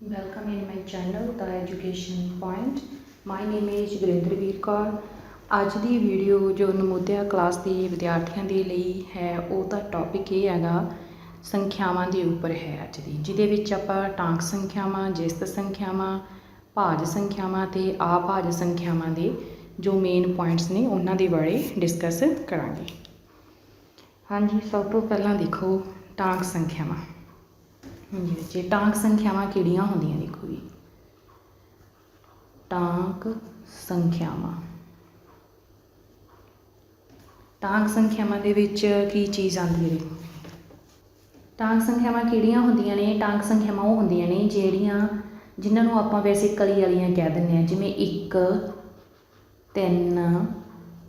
Welcome in my channel, The Education Point. My name is ਗੁਰਿੰਦਰਵੀਰ Kaur ਅੱਜ ਦੀ video ਜੋ ਨਮੋਦਿਆ class ਦੇ ਵਿਦਿਆਰਥੀਆਂ ਦੇ ਲਈ ਹੈ ਉਹਦਾ ਟੌਪਿਕ ਇਹ ਹੈਗਾ, ਸੰਖਿਆਵਾਂ ਦੇ ਉੱਪਰ ਹੈ ਅੱਜ ਦੀ, ਜਿਹਦੇ ਵਿੱਚ ਆਪਾਂ ਟਾਂਕ ਸੰਖਿਆਵਾਂ, ਜਿਸਤ ਸੰਖਿਆਵਾਂ, ਭਾਜ ਸੰਖਿਆਵਾਂ ਤੇ ਆਪਾਜ ਸੰਖਿਆਵਾਂ ਦੇ ਜੋ ਮੇਨ ਪੁਆਇੰਟਸ ਨੇ, ਉਹਨਾਂ ਦੇ ਬਾਰੇ ਡਿਸਕਸ ਕਰਾਂਗੇ। ਹਾਂਜੀ, ਸਭ ਤੋਂ ਪਹਿਲਾਂ ਦੇਖੋ, ਟਾਂਕ ਸੰਖਿਆਵਾਂ। ਹਾਂਜੀ ਬੱਚੇ, ਟਾਂਕ ਸੰਖਿਆਵਾਂ ਕਿਹੜੀਆਂ ਹੁੰਦੀਆਂ ਦੇਖੋ ਜੀ? ਟਾਂਕ ਸੰਖਿਆਵਾਂ। ਟਾਂਕ ਸੰਖਿਆਵਾਂ ਦੇ ਵਿੱਚ ਕੀ ਚੀਜ਼ ਆਉਂਦੀ ਹੈ ਦੇਖੋ? ਟਾਂਕ ਸੰਖਿਆਵਾਂ ਕਿਹੜੀਆਂ ਹੁੰਦੀਆਂ ਨੇ? ਟਾਂਕ ਸੰਖਿਆਵਾਂ ਉਹ ਹੁੰਦੀਆਂ ਨੇ ਜਿਹੜੀਆਂ ਜਿਨ੍ਹਾਂ ਨੂੰ ਆਪਾਂ ਵੈਸੇ ਕਲੀ ਵਾਲੀਆਂ ਕਹਿ ਦਿੰਦੇ ਆ ਜਿਵੇਂ 1 3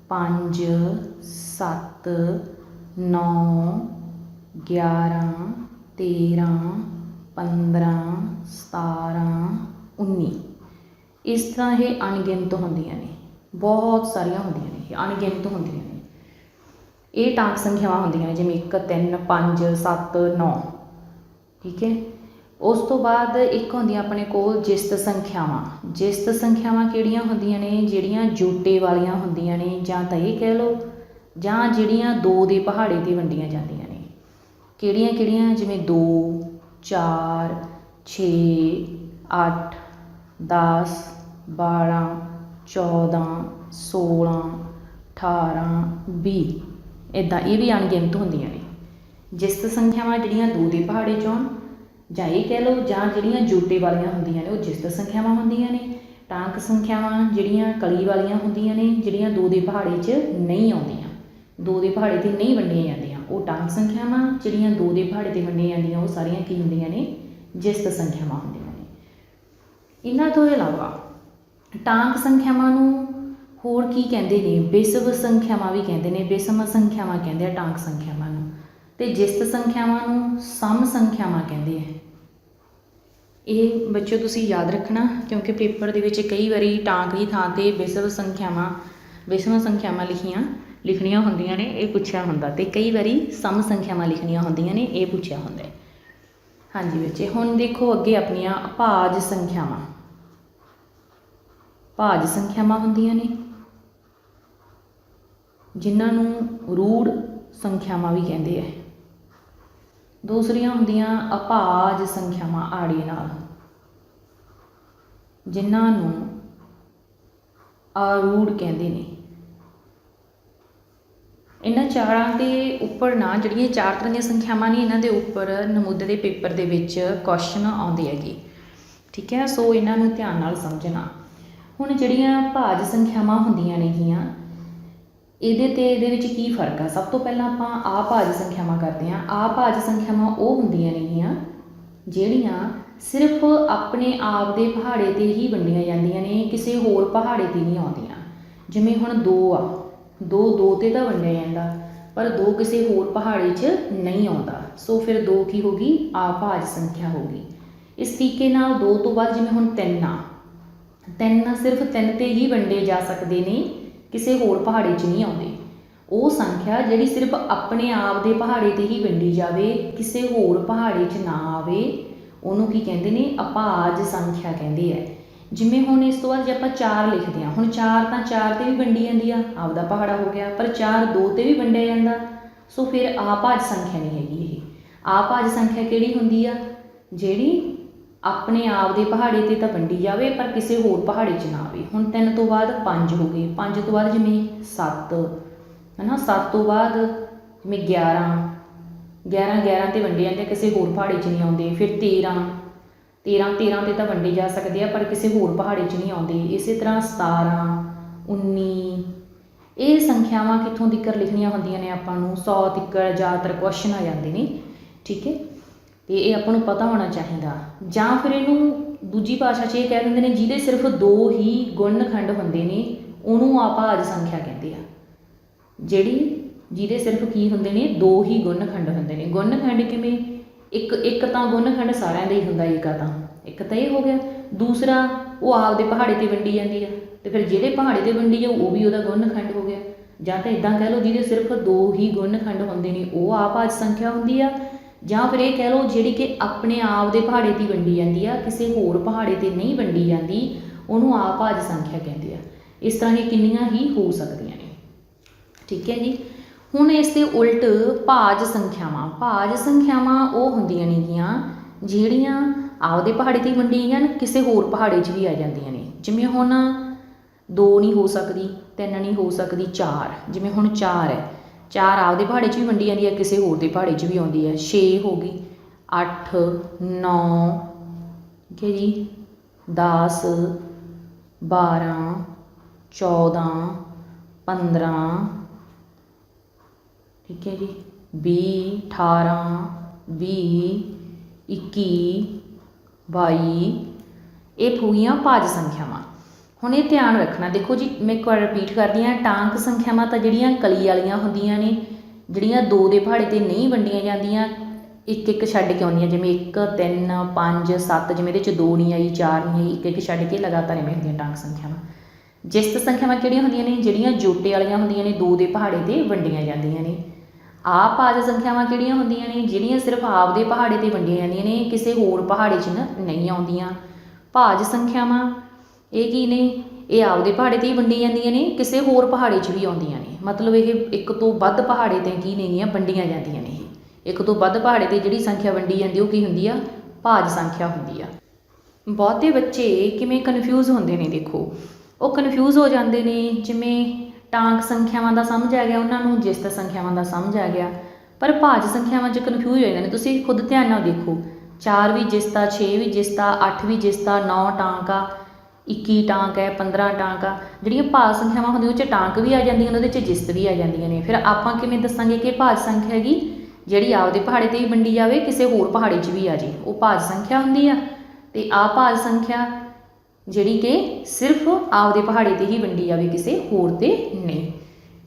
5 7 9 11 13 15 17 19 ਇਸ ਤਰ੍ਹਾਂ ਇਹ ਅਣਗਿਣਤ ਹੁੰਦੀਆਂ ਨੇ। ਬਹੁਤ ਸਾਰੀਆਂ ਹੁੰਦੀਆਂ ਨੇ। ਇਹ ਅਣਗਿਣਤ ਹੁੰਦੀਆਂ ਨੇ। ਇਹ ਟਾਂਕ ਸੰਖਿਆਵਾਂ ਹੁੰਦੀਆਂ ਨੇ, ਜਿਵੇਂ 1 3 5 7 9 ਠੀਕ ਹੈ? ਉਸ ਤੋਂ ਬਾਅਦ ਇੱਕ ਹੁੰਦੀਆਂ ਆਪਣੇ ਕੋਲ ਜਿਸਤ ਸੰਖਿਆਵਾਂ। ਜਿਸਤ ਸੰਖਿਆਵਾਂ ਕਿਹੜੀਆਂ ਹੁੰਦੀਆਂ ਨੇ? ਜਿਹੜੀਆਂ ਜੋਟੇ ਵਾਲੀਆਂ ਹੁੰਦੀਆਂ ਨੇ, ਜਾਂ ਤਾਂ ਇਹ ਕਹਿ ਲਓ, ਜਾਂ ਜਿਹੜੀਆਂ ਦੋ ਦੇ ਪਹਾੜੇ ਤੇ ਵੰਡੀਆਂ ਜਾਂਦੀਆਂ ਨੇ। ਕਿਹੜੀਆਂ ਕਿਹੜੀਆਂ? ਜਿਵੇਂ 2 4 6 8 10 12 14 16 18 20 ਇਦਾਂ ਇਹ ਵੀ ਅਣਗਿਣਤ ਹੁੰਦੀਆਂ ਨੇ। ਜਿਸਤ ਸੰਖਿਆਵਾਂ ਜਿਹੜੀਆਂ ਦੋ ਦੇ ਪਹਾੜੇ 'ਚ ਆਉਣ ਜਾਂ ਇਹ ਕਹਿ ਲਓ, ਜਾਂ ਜਿਹੜੀਆਂ ਜੋਟੇ ਵਾਲੀਆਂ ਹੁੰਦੀਆਂ ਨੇ, ਉਹ ਜਿਸਤ ਸੰਖਿਆਵਾਂ ਹੁੰਦੀਆਂ ਨੇ, ਟਾਂਕ ਸੰਖਿਆਵਾਂ ਜਿਹੜੀਆਂ ਕਲੀ ਵਾਲੀਆਂ ਹੁੰਦੀਆਂ ਨੇ, ਜਿਹੜੀਆਂ ਦੋ ਦੇ ਪਹਾੜੇ 'ਚ ਨਹੀਂ ਆਉਂਦੀਆਂ। ਦੋ ਦੇ ਪਹਾੜੇ ਤੇ ਨਹੀਂ ਵੰਡੀਆਂ ਜਾਂਦੀਆਂ। ਉਹ ਟਾਂਕ ਸੰਖਿਆਵਾਂ, ਜਿਹੜੀਆਂ ਦੋ ਦੇ ਪਹਾੜੇ ਤੇ ਵੰਡੀਆਂ ਜਾਂਦੀਆਂ, ਉਹ ਸਾਰੀਆਂ ਕੀ ਹੁੰਦੀਆਂ ਨੇ? ਜਿਸਤ ਸੰਖਿਆਵਾਂ ਹੁੰਦੀਆਂ ਨੇ। ਇਹਨਾਂ ਤੋਂ ਇਲਾਵਾ ਟਾਂਕ ਸੰਖਿਆਵਾਂ ਨੂੰ ਹੋਰ ਕੀ ਕਹਿੰਦੇ ਨੇ? ਬੇਸਵ ਸੰਖਿਆਵਾਂ ਵੀ ਕਹਿੰਦੇ ਨੇ, ਬੇਸਮ ਸੰਖਿਆਵਾਂ ਕਹਿੰਦੇ ਆ ਟਾਂਕ ਸੰਖਿਆਵਾਂ ਨੂੰ। ਤੇ ਜਿਸਤ ਸੰਖਿਆਵਾਂ ਨੂੰ ਸਮ ਸੰਖਿਆਵਾਂ ਕਹਿੰਦੇ ਆ। ਇਹ ਬੱਚਿਓ ਤੁਸੀਂ ਯਾਦ ਰੱਖਣਾ, ਕਿਉਂਕਿ ਪੇਪਰ ਦੇ ਵਿੱਚ ਕਈ ਵਾਰੀ ਟਾਂਕ ਦੀ ਥਾਂ ਤੇ ਬੇਸਵ ਸੰਖਿਆਵਾਂ, ਬੇਸਮ ਸੰਖਿਆਵਾਂ ਲਿਖੀਆਂ। ਲਿਖਣੀਆਂ ਹੁੰਦੀਆਂ ਨੇ, ਇਹ ਪੁੱਛਿਆ ਹੁੰਦਾ। ਤੇ ਕਈ ਵਾਰੀ ਸਮ ਸੰਖਿਆਵਾਂ ਲਿਖਣੀਆਂ ਹੁੰਦੀਆਂ ਨੇ, ਇਹ ਪੁੱਛਿਆ ਹੁੰਦਾ ਹਾਂਜੀ ਬੱਚੇ ਹੁਣ ਦੇਖੋ ਅੱਗੇ ਆਪਣੀਆਂ ਭਾਜ ਸੰਖਿਆਵਾਂ। ਭਾਜ ਸੰਖਿਆਵਾਂ ਹੁੰਦੀਆਂ ਨੇ। ਜਿਨ੍ਹਾਂ ਨੂੰ ਰੂੜ ਸੰਖਿਆਵਾਂ ਵੀ ਕਹਿੰਦੇ ਆ। ਦੂਸਰੀਆਂ ਹੁੰਦੀਆਂ ਅਭਾਜ ਸੰਖਿਆਵਾਂ ਆੜੇ ਨਾਲ। ਜਿਨ੍ਹਾਂ ਨੂੰ ਆਰੂੜ ਕਹਿੰਦੇ ਨੇ। ਇਹਨਾਂ ਚਾਰਾਂ ਦੇ ਉੱਪਰ ਨਾ ਜਿਹੜੀਆਂ ਚਾਰ ਤਰ੍ਹਾਂ ਦੀਆਂ ਸੰਖਿਆਵਾਂ ਨੇ, ਇਹਨਾਂ ਦੇ ਉੱਪਰ ਨਮੂਦੇ ਦੇ ਪੇਪਰ ਦੇ ਵਿੱਚ ਕੁਐਸਚਨ ਆਉਂਦੇ ਹੈਗੇ। ਠੀਕ ਹੈ, ਸੋ ਇਹਨਾਂ ਨੂੰ ਧਿਆਨ ਨਾਲ ਸਮਝਣਾ। ਹੁਣ ਜਿਹੜੀਆਂ ਭਾਜ ਸੰਖਿਆਵਾਂ ਹੁੰਦੀਆਂ ਨੇਗੀਆਂ, ਇਹਦੇ ਤੇ ਇਹਦੇ ਵਿੱਚ ਕੀ ਫ਼ਰਕ ਆ? ਸਭ ਤੋਂ ਪਹਿਲਾਂ ਆਪਾਂ ਆ ਭਾਜ ਸੰਖਿਆਵਾਂ ਕਰਦੇ ਹਾਂ। ਆ ਭਾਜ ਸੰਖਿਆਵਾਂ ਉਹ ਹੁੰਦੀਆਂ ਨੇਗੀਆਂ, ਜਿਹੜੀਆਂ ਸਿਰਫ ਆਪਣੇ ਆਪ ਦੇ ਪਹਾੜੇ ਤੇ ਹੀ ਵੰਡੀਆਂ ਜਾਂਦੀਆਂ ਨੇ, ਕਿਸੇ ਹੋਰ ਪਹਾੜੇ ਤੇ ਨਹੀਂ ਆਉਂਦੀਆਂ। ਜਿਵੇਂ ਹੁਣ 2 ਆ। 2 2 ਤੇ ਤਾਂ ਵੰਡਿਆ ਜਾਂਦਾ, ਪਰ ਦੋ ਕਿਸੇ ਹੋਰ ਪਹਾੜੀ 'ਚ ਨਹੀਂ ਆਉਂਦਾ। ਸੋ ਫਿਰ ਦੋ ਕੀ ਹੋ ਗਈ? ਭਾਜ ਸੰਖਿਆ ਹੋ ਗਈ। ਇਸ ਤਰੀਕੇ ਨਾਲ ਦੋ ਤੋਂ ਬਾਅਦ ਜਿਵੇਂ ਹੁਣ 3 ਆ 3 ਸਿਰਫ ਤਿੰਨ ਤੇ ਹੀ ਵੰਡੇ ਜਾ ਸਕਦੇ ਨੇ, ਕਿਸੇ ਹੋਰ ਪਹਾੜੀ 'ਚ ਨਹੀਂ ਆਉਂਦੇ। ਉਹ ਸੰਖਿਆ ਜਿਹੜੀ ਸਿਰਫ ਆਪਣੇ ਆਪ ਦੇ ਪਹਾੜੇ ਤੇ ਹੀ ਵੰਡੀ ਜਾਵੇ, ਕਿਸੇ ਹੋਰ ਪਹਾੜੇ 'ਚ ਨਾ ਆਵੇ, ਉਹਨੂੰ ਕੀ ਕਹਿੰਦੇ ਨੇ? ਅਪਾਜ ਸੰਖਿਆ ਕਹਿੰਦੇ ਆ। ਜਿਵੇਂ ਹੁਣ ਇਸ ਤੋਂ ਬਾਅਦ ਜੇ ਆਪਾਂ 4 ਲਿਖਦੇ ਹਾਂ, ਹੁਣ 4 ਤਾਂ 4 ਤੇ ਵੀ ਵੰਡੀ ਜਾਂਦੀ ਆ, ਆਪਦਾ ਪਹਾੜਾ ਹੋ ਗਿਆ, ਪਰ 4 2 ਤੇ ਵੀ ਵੰਡਿਆ ਜਾਂਦਾ। ਸੋ ਫਿਰ ਆਪਾਜ ਸੰਖਿਆ ਨਹੀਂ ਹੈਗੀ ਇਹ। ਆਪਾਜ ਸੰਖਿਆ ਕਿਹੜੀ ਹੁੰਦੀ ਆ? ਜਿਹੜੀ ਆਪਣੇ ਆਪ ਦੇ ਪਹਾੜੇ ਤੇ ਤਾਂ ਵੰਡੀ ਜਾਵੇ, ਪਰ ਕਿਸੇ ਹੋਰ ਪਹਾੜੇ 'ਚ ਨਾ ਆਵੇ। ਹੁਣ 3 ਤੋਂ ਬਾਅਦ 5 ਹੋ ਗਏ। 5 ਤੋਂ ਬਾਅਦ ਜਿਵੇਂ 7 ਹਨਾ? 7 ਤੋਂ ਬਾਅਦ ਜਿਵੇਂ 11 11 11 ਤੇ ਵੰਡੇ ਜਾਂਦੇ ਕਿਸੇ ਹੋਰ ਪਹਾੜੇ 'ਚ ਨਹੀਂ ਆਉਂਦੇ। ਫਿਰ 13 13 13 ਤੇ ਤਾਂ ਵੰਡੇ ਜਾ ਸਕਦੇ ਆ, ਪਰ ਕਿਸੇ ਹੋਰ ਪਹਾੜੇ 'ਚ ਨਹੀਂ ਆਉਂਦੇ। ਇਸੇ ਤਰ੍ਹਾਂ 17 19 ਇਹ ਸੰਖਿਆਵਾਂ ਕਿੱਥੋਂ ਤੱਕ ਲਿਖਣੀਆਂ ਹੁੰਦੀਆਂ ਨੇ ਆਪਾਂ ਨੂੰ? 100 ਤੱਕ ਜ਼ਿਆਦਾਤਰ ਕੁਐਸਚਨ ਆ ਜਾਂਦੇ ਨੇ, ਠੀਕ ਹੈ? ਤੇ ਇਹ ਆਪਾਂ ਨੂੰ ਪਤਾ ਹੋਣਾ ਚਾਹੀਦਾ। ਜਾਂ ਫਿਰ ਇਹਨੂੰ ਦੂਜੀ ਭਾਸ਼ਾ 'ਚ ਇਹ ਕਹਿ ਦਿੰਦੇ ਨੇ, ਜਿਹਦੇ ਸਿਰਫ ਦੋ ਹੀ ਗੁਣਨਖੰਡ ਹੁੰਦੇ ਨੇ, ਉਹਨੂੰ ਆਪਾਂ ਅੱਜ ਸੰਖਿਆ ਕਹਿੰਦੇ ਆ। ਜਿਹੜੀ ਜਿਹਦੇ ਸਿਰਫ ਕੀ ਹੁੰਦੇ ਨੇ? ਦੋ ਹੀ ਗੁਣਨਖੰਡ ਹੁੰਦੇ ਨੇ। ਗੁਣਨਖੰਡ ਕਿਵੇਂ? ਇੱਕ ਇੱਕ ਤਾਂ ਗੁਣਨਖੰਡ ਸਾਰਿਆਂ ਦਾ ਹੀ ਹੁੰਦਾ ਏਕਾ ਤਾਂ। ਇੱਕ ਤਾਂ ਇਹ ਹੋ ਗਿਆ। ਦੂਸਰਾ, ਉਹ ਆਪਦੇ ਪਹਾੜੇ ਤੇ ਵੰਡੀ ਜਾਂਦੀ ਆ। ਤੇ ਫਿਰ ਜਿਹੜੇ ਪਹਾੜੇ ਤੇ ਵੰਡੀ ਆ, ਉਹ ਵੀ ਉਹਦਾ ਗੁਣਨਖੰਡ ਹੋ ਗਿਆ। ਜਾਂ ਤਾਂ ਇਦਾਂ ਕਹਿ ਲਓ ਜਿਹਦੇ ਸਿਰਫ ਦੋ ਹੀ ਗੁਣਨਖੰਡ ਹੁੰਦੇ ਨੇ, ਉਹ ਆਪ ਆਪਾਜ ਸੰਖਿਆ ਹੁੰਦੀ ਆ। ਜਾਂ ਫਿਰ ਇਹ ਕਹਿ ਲਓ ਜਿਹੜੀ ਕਿ ਆਪਣੇ ਆਪ ਦੇ ਪਹਾੜੇ ਤੇ ਵੰਡੀ ਜਾਂਦੀ ਆ, ਕਿਸੇ ਹੋਰ ਪਹਾੜੇ ਤੇ ਨਹੀਂ ਵੰਡੀ ਜਾਂਦੀ, ਉਹਨੂੰ ਆਪ ਆਪਾਜ ਸੰਖਿਆ ਕਹਿੰਦੇ ਆ। ਇਸ ਤਰ੍ਹਾਂ ਇਹ ਕਿੰਨੀਆਂ ਹੀ ਹੋ ਸਕਦੀਆਂ ਨੇ। ਠੀਕ ਹੈ ਜੀ? ਹੁਣ ਇਸ ਦੇ ਉਲਟ ਭਾਜ ਸੰਖਿਆਵਾਂ ਭਾਜ ਸੰਖਿਆਵਾਂ ਉਹ ਹੁੰਦੀਆਂ ਨੇਗੀਆਂ ਜਿਹੜੀਆਂ ਆਪਦੇ ਪਹਾੜੇ ਤੇ ਹੀ ਵੰਡੀਆਂ ਜਾਣ ਕਿਸੇ ਹੋਰ ਪਹਾੜੇ 'ਚ ਵੀ ਆ ਜਾਂਦੀਆਂ ਨੇ। ਜਿਵੇਂ ਹੁਣ ਦੋ ਨਹੀਂ ਹੋ ਸਕਦੀ, ਤਿੰਨ ਨਹੀਂ ਹੋ ਸਕਦੀ, ਚਾਰ। ਜਿਵੇਂ ਹੁਣ ਚਾਰ ਹੈ, ਚਾਰ ਆਪਦੇ ਪਹਾੜੇ 'ਚ ਵੀ ਵੰਡੀ ਜਾਂਦੀ ਹੈ, ਕਿਸੇ ਹੋਰ ਦੇ ਪਹਾੜੇ 'ਚ ਵੀ ਆਉਂਦੀ ਹੈ। 6 ਹੋ ਗਈ 8 9 ਠੀਕ ਹੈ ਜੀ 10 12 14 15 ਠੀਕ ਹੈ ਜੀ। 20 18 20 21 22 ਇਹ ਹੋ ਗਈਆਂ ਭਾਜ ਸੰਖਿਆਵਾਂ। ਹੁਣ ਇਹ ਧਿਆਨ ਰੱਖਣਾ। ਦੇਖੋ ਜੀ, ਮੈਂ ਇੱਕ ਵਾਰ ਰਿਪੀਟ ਕਰਦੀ ਹਾਂ, ਟਾਂਕ ਸੰਖਿਆਵਾਂ ਤਾਂ ਜਿਹੜੀਆਂ ਕਲੀ ਵਾਲੀਆਂ ਹੁੰਦੀਆਂ ਨੇ, ਜਿਹੜੀਆਂ ਦੋ ਦੇ ਪਹਾੜੇ ਤੇ ਨਹੀਂ ਵੰਡੀਆਂ ਜਾਂਦੀਆਂ, ਇੱਕ ਇੱਕ ਛੱਡ ਕੇ ਆਉਂਦੀਆਂ, ਜਿਵੇਂ 1 3 5 7 ਜਿਵੇਂ ਇਹਦੇ ਚ ਦੋ ਨਹੀਂ ਆਈ, ਚਾਰ ਨਹੀਂ ਆਈ, ਇੱਕ ਇੱਕ ਛੱਡ ਕੇ ਲਗਾਤਾਰ ਇਵੇਂ ਹੁੰਦੀਆਂ ਟਾਂਕ ਸੰਖਿਆਵਾਂ। ਜਿਸਤ ਸੰਖਿਆਵਾਂ ਕਿਹੜੀਆਂ ਹੁੰਦੀਆਂ ਨੇ? ਜਿਹੜੀਆਂ ਜੋਟੇ ਵਾਲੀਆਂ ਹੁੰਦੀਆਂ ਨੇ, ਦੋ ਦੇ ਪਹਾੜੇ ਤੇ ਵੰਡੀਆਂ ਜਾਂਦੀਆਂ ਨੇ। ਆਪ ਭਾਜ ਸੰਖਿਆਵਾਂ ਕਿਹੜੀਆਂ ਹੁੰਦੀਆਂ ਨੇ? ਜਿਹੜੀਆਂ ਸਿਰਫ ਆਪ ਦੇ ਪਹਾੜੇ ਤੇ ਵੰਡੀਆਂ ਜਾਂਦੀਆਂ ਨੇ, ਕਿਸੇ ਹੋਰ ਪਹਾੜੇ 'ਚ ਨ- ਨਹੀਂ ਆਉਂਦੀਆਂ। ਭਾਜ ਸੰਖਿਆਵਾਂ, ਇਹ ਕੀ ਨੇ? ਇਹ ਆਪਦੇ ਪਹਾੜੇ ਤੇ ਹੀ ਵੰਡੀਆਂ ਜਾਂਦੀਆਂ ਨੇ, ਕਿਸੇ ਹੋਰ ਪਹਾੜੇ 'ਚ ਵੀ ਆਉਂਦੀਆਂ ਨੇ। ਮਤਲਬ ਇਹ ਇੱਕ ਤੋਂ ਵੱਧ ਪਹਾੜੇ ਤੇ ਕੀ ਨੇਗੀਆਂ ਵੰਡੀਆਂ ਜਾਂਦੀਆਂ ਨੇ ਇਹ। ਇੱਕ ਤੋਂ ਵੱਧ ਪਹਾੜੇ ਤੇ ਜਿਹੜੀ ਸੰਖਿਆ ਵੰਡੀ ਜਾਂਦੀ, ਉਹ ਕੀ ਹੁੰਦੀ ਆ? ਭਾਜ ਸੰਖਿਆ ਹੁੰਦੀ ਆ। ਬਹੁਤੇ ਬੱਚੇ ਕਿਵੇਂ ਕਨਫਿਊਜ਼ ਹੁੰਦੇ ਨੇ, ਦੇਖੋ। ਉਹ ਕਨਫਿਊਜ਼ ਹੋ ਜਾਂਦੇ ਨੇ, ਜਿਵੇਂ ਟਾਂਕ ਸੰਖਿਆਵਾਂ ਦਾ ਸਮਝ ਆ ਗਿਆ, ਉਹਨਾਂ ਨੂੰ ਜਿਸਤ ਸੰਖਿਆਵਾਂ ਦਾ ਸਮਝ ਆ ਗਿਆ। ਪਰ ਭਾਜ ਸੰਖਿਆਵਾਂ 'ਚ ਕਨਫਿਊਜ਼ ਹੋ ਜਾਂਦੇ ਨੇ, ਤੁਸੀਂ ਖੁਦ ਧਿਆਨ ਨਾਲ ਦੇਖੋ। 4 ਵੀ ਜਿਸਤਾ 6 ਵੀ ਜਿਸਤਾ 8 ਵੀ ਜਿਸਤਾ 9 ਟਾਂਕ ਆ 21 ਟਾਂਕ ਹੈ 15 ਟਾਂਕ ਆ। ਜਿਹੜੀਆਂ ਭਾਜ ਸੰਖਿਆਵਾਂ ਹੁੰਦੀਆਂ, ਉਹ 'ਚ ਟਾਂਕ ਵੀ ਆ ਜਾਂਦੀਆਂ ਨੇ, ਉਹਦੇ 'ਚ ਜਿਸਤ ਵੀ ਆ ਜਾਂਦੀਆਂ ਨੇ। ਫਿਰ ਆਪਾਂ ਕਿਵੇਂ ਦੱਸਾਂਗੇ ਕਿ ਭਾਜ ਸੰਖਿਆ ਹੈਗੀ? ਜਿਹੜੀ ਆਪਦੇ ਪਹਾੜੇ ਤੇ ਵੀ ਵੰਡੀ ਜਾਵੇ, ਕਿਸੇ ਹੋਰ ਪਹਾੜੇ 'ਚ ਵੀ ਆ ਜੇ। ਉਹ ਭਾਜ ਸੰਖਿਆ ਹੁੰਦੀ ਆ। ਤੇ ਆ ਭਾਜ ਸੰਖਿਆ ਜਿਹੜੀ ਕਿ ਸਿਰਫ ਆਪਦੇ ਪਹਾੜੇ ਤੇ ਹੀ ਵੰਡੀ ਜਾਵੇ ਕਿਸੇ ਹੋਰ ਤੇ ਨਹੀਂ।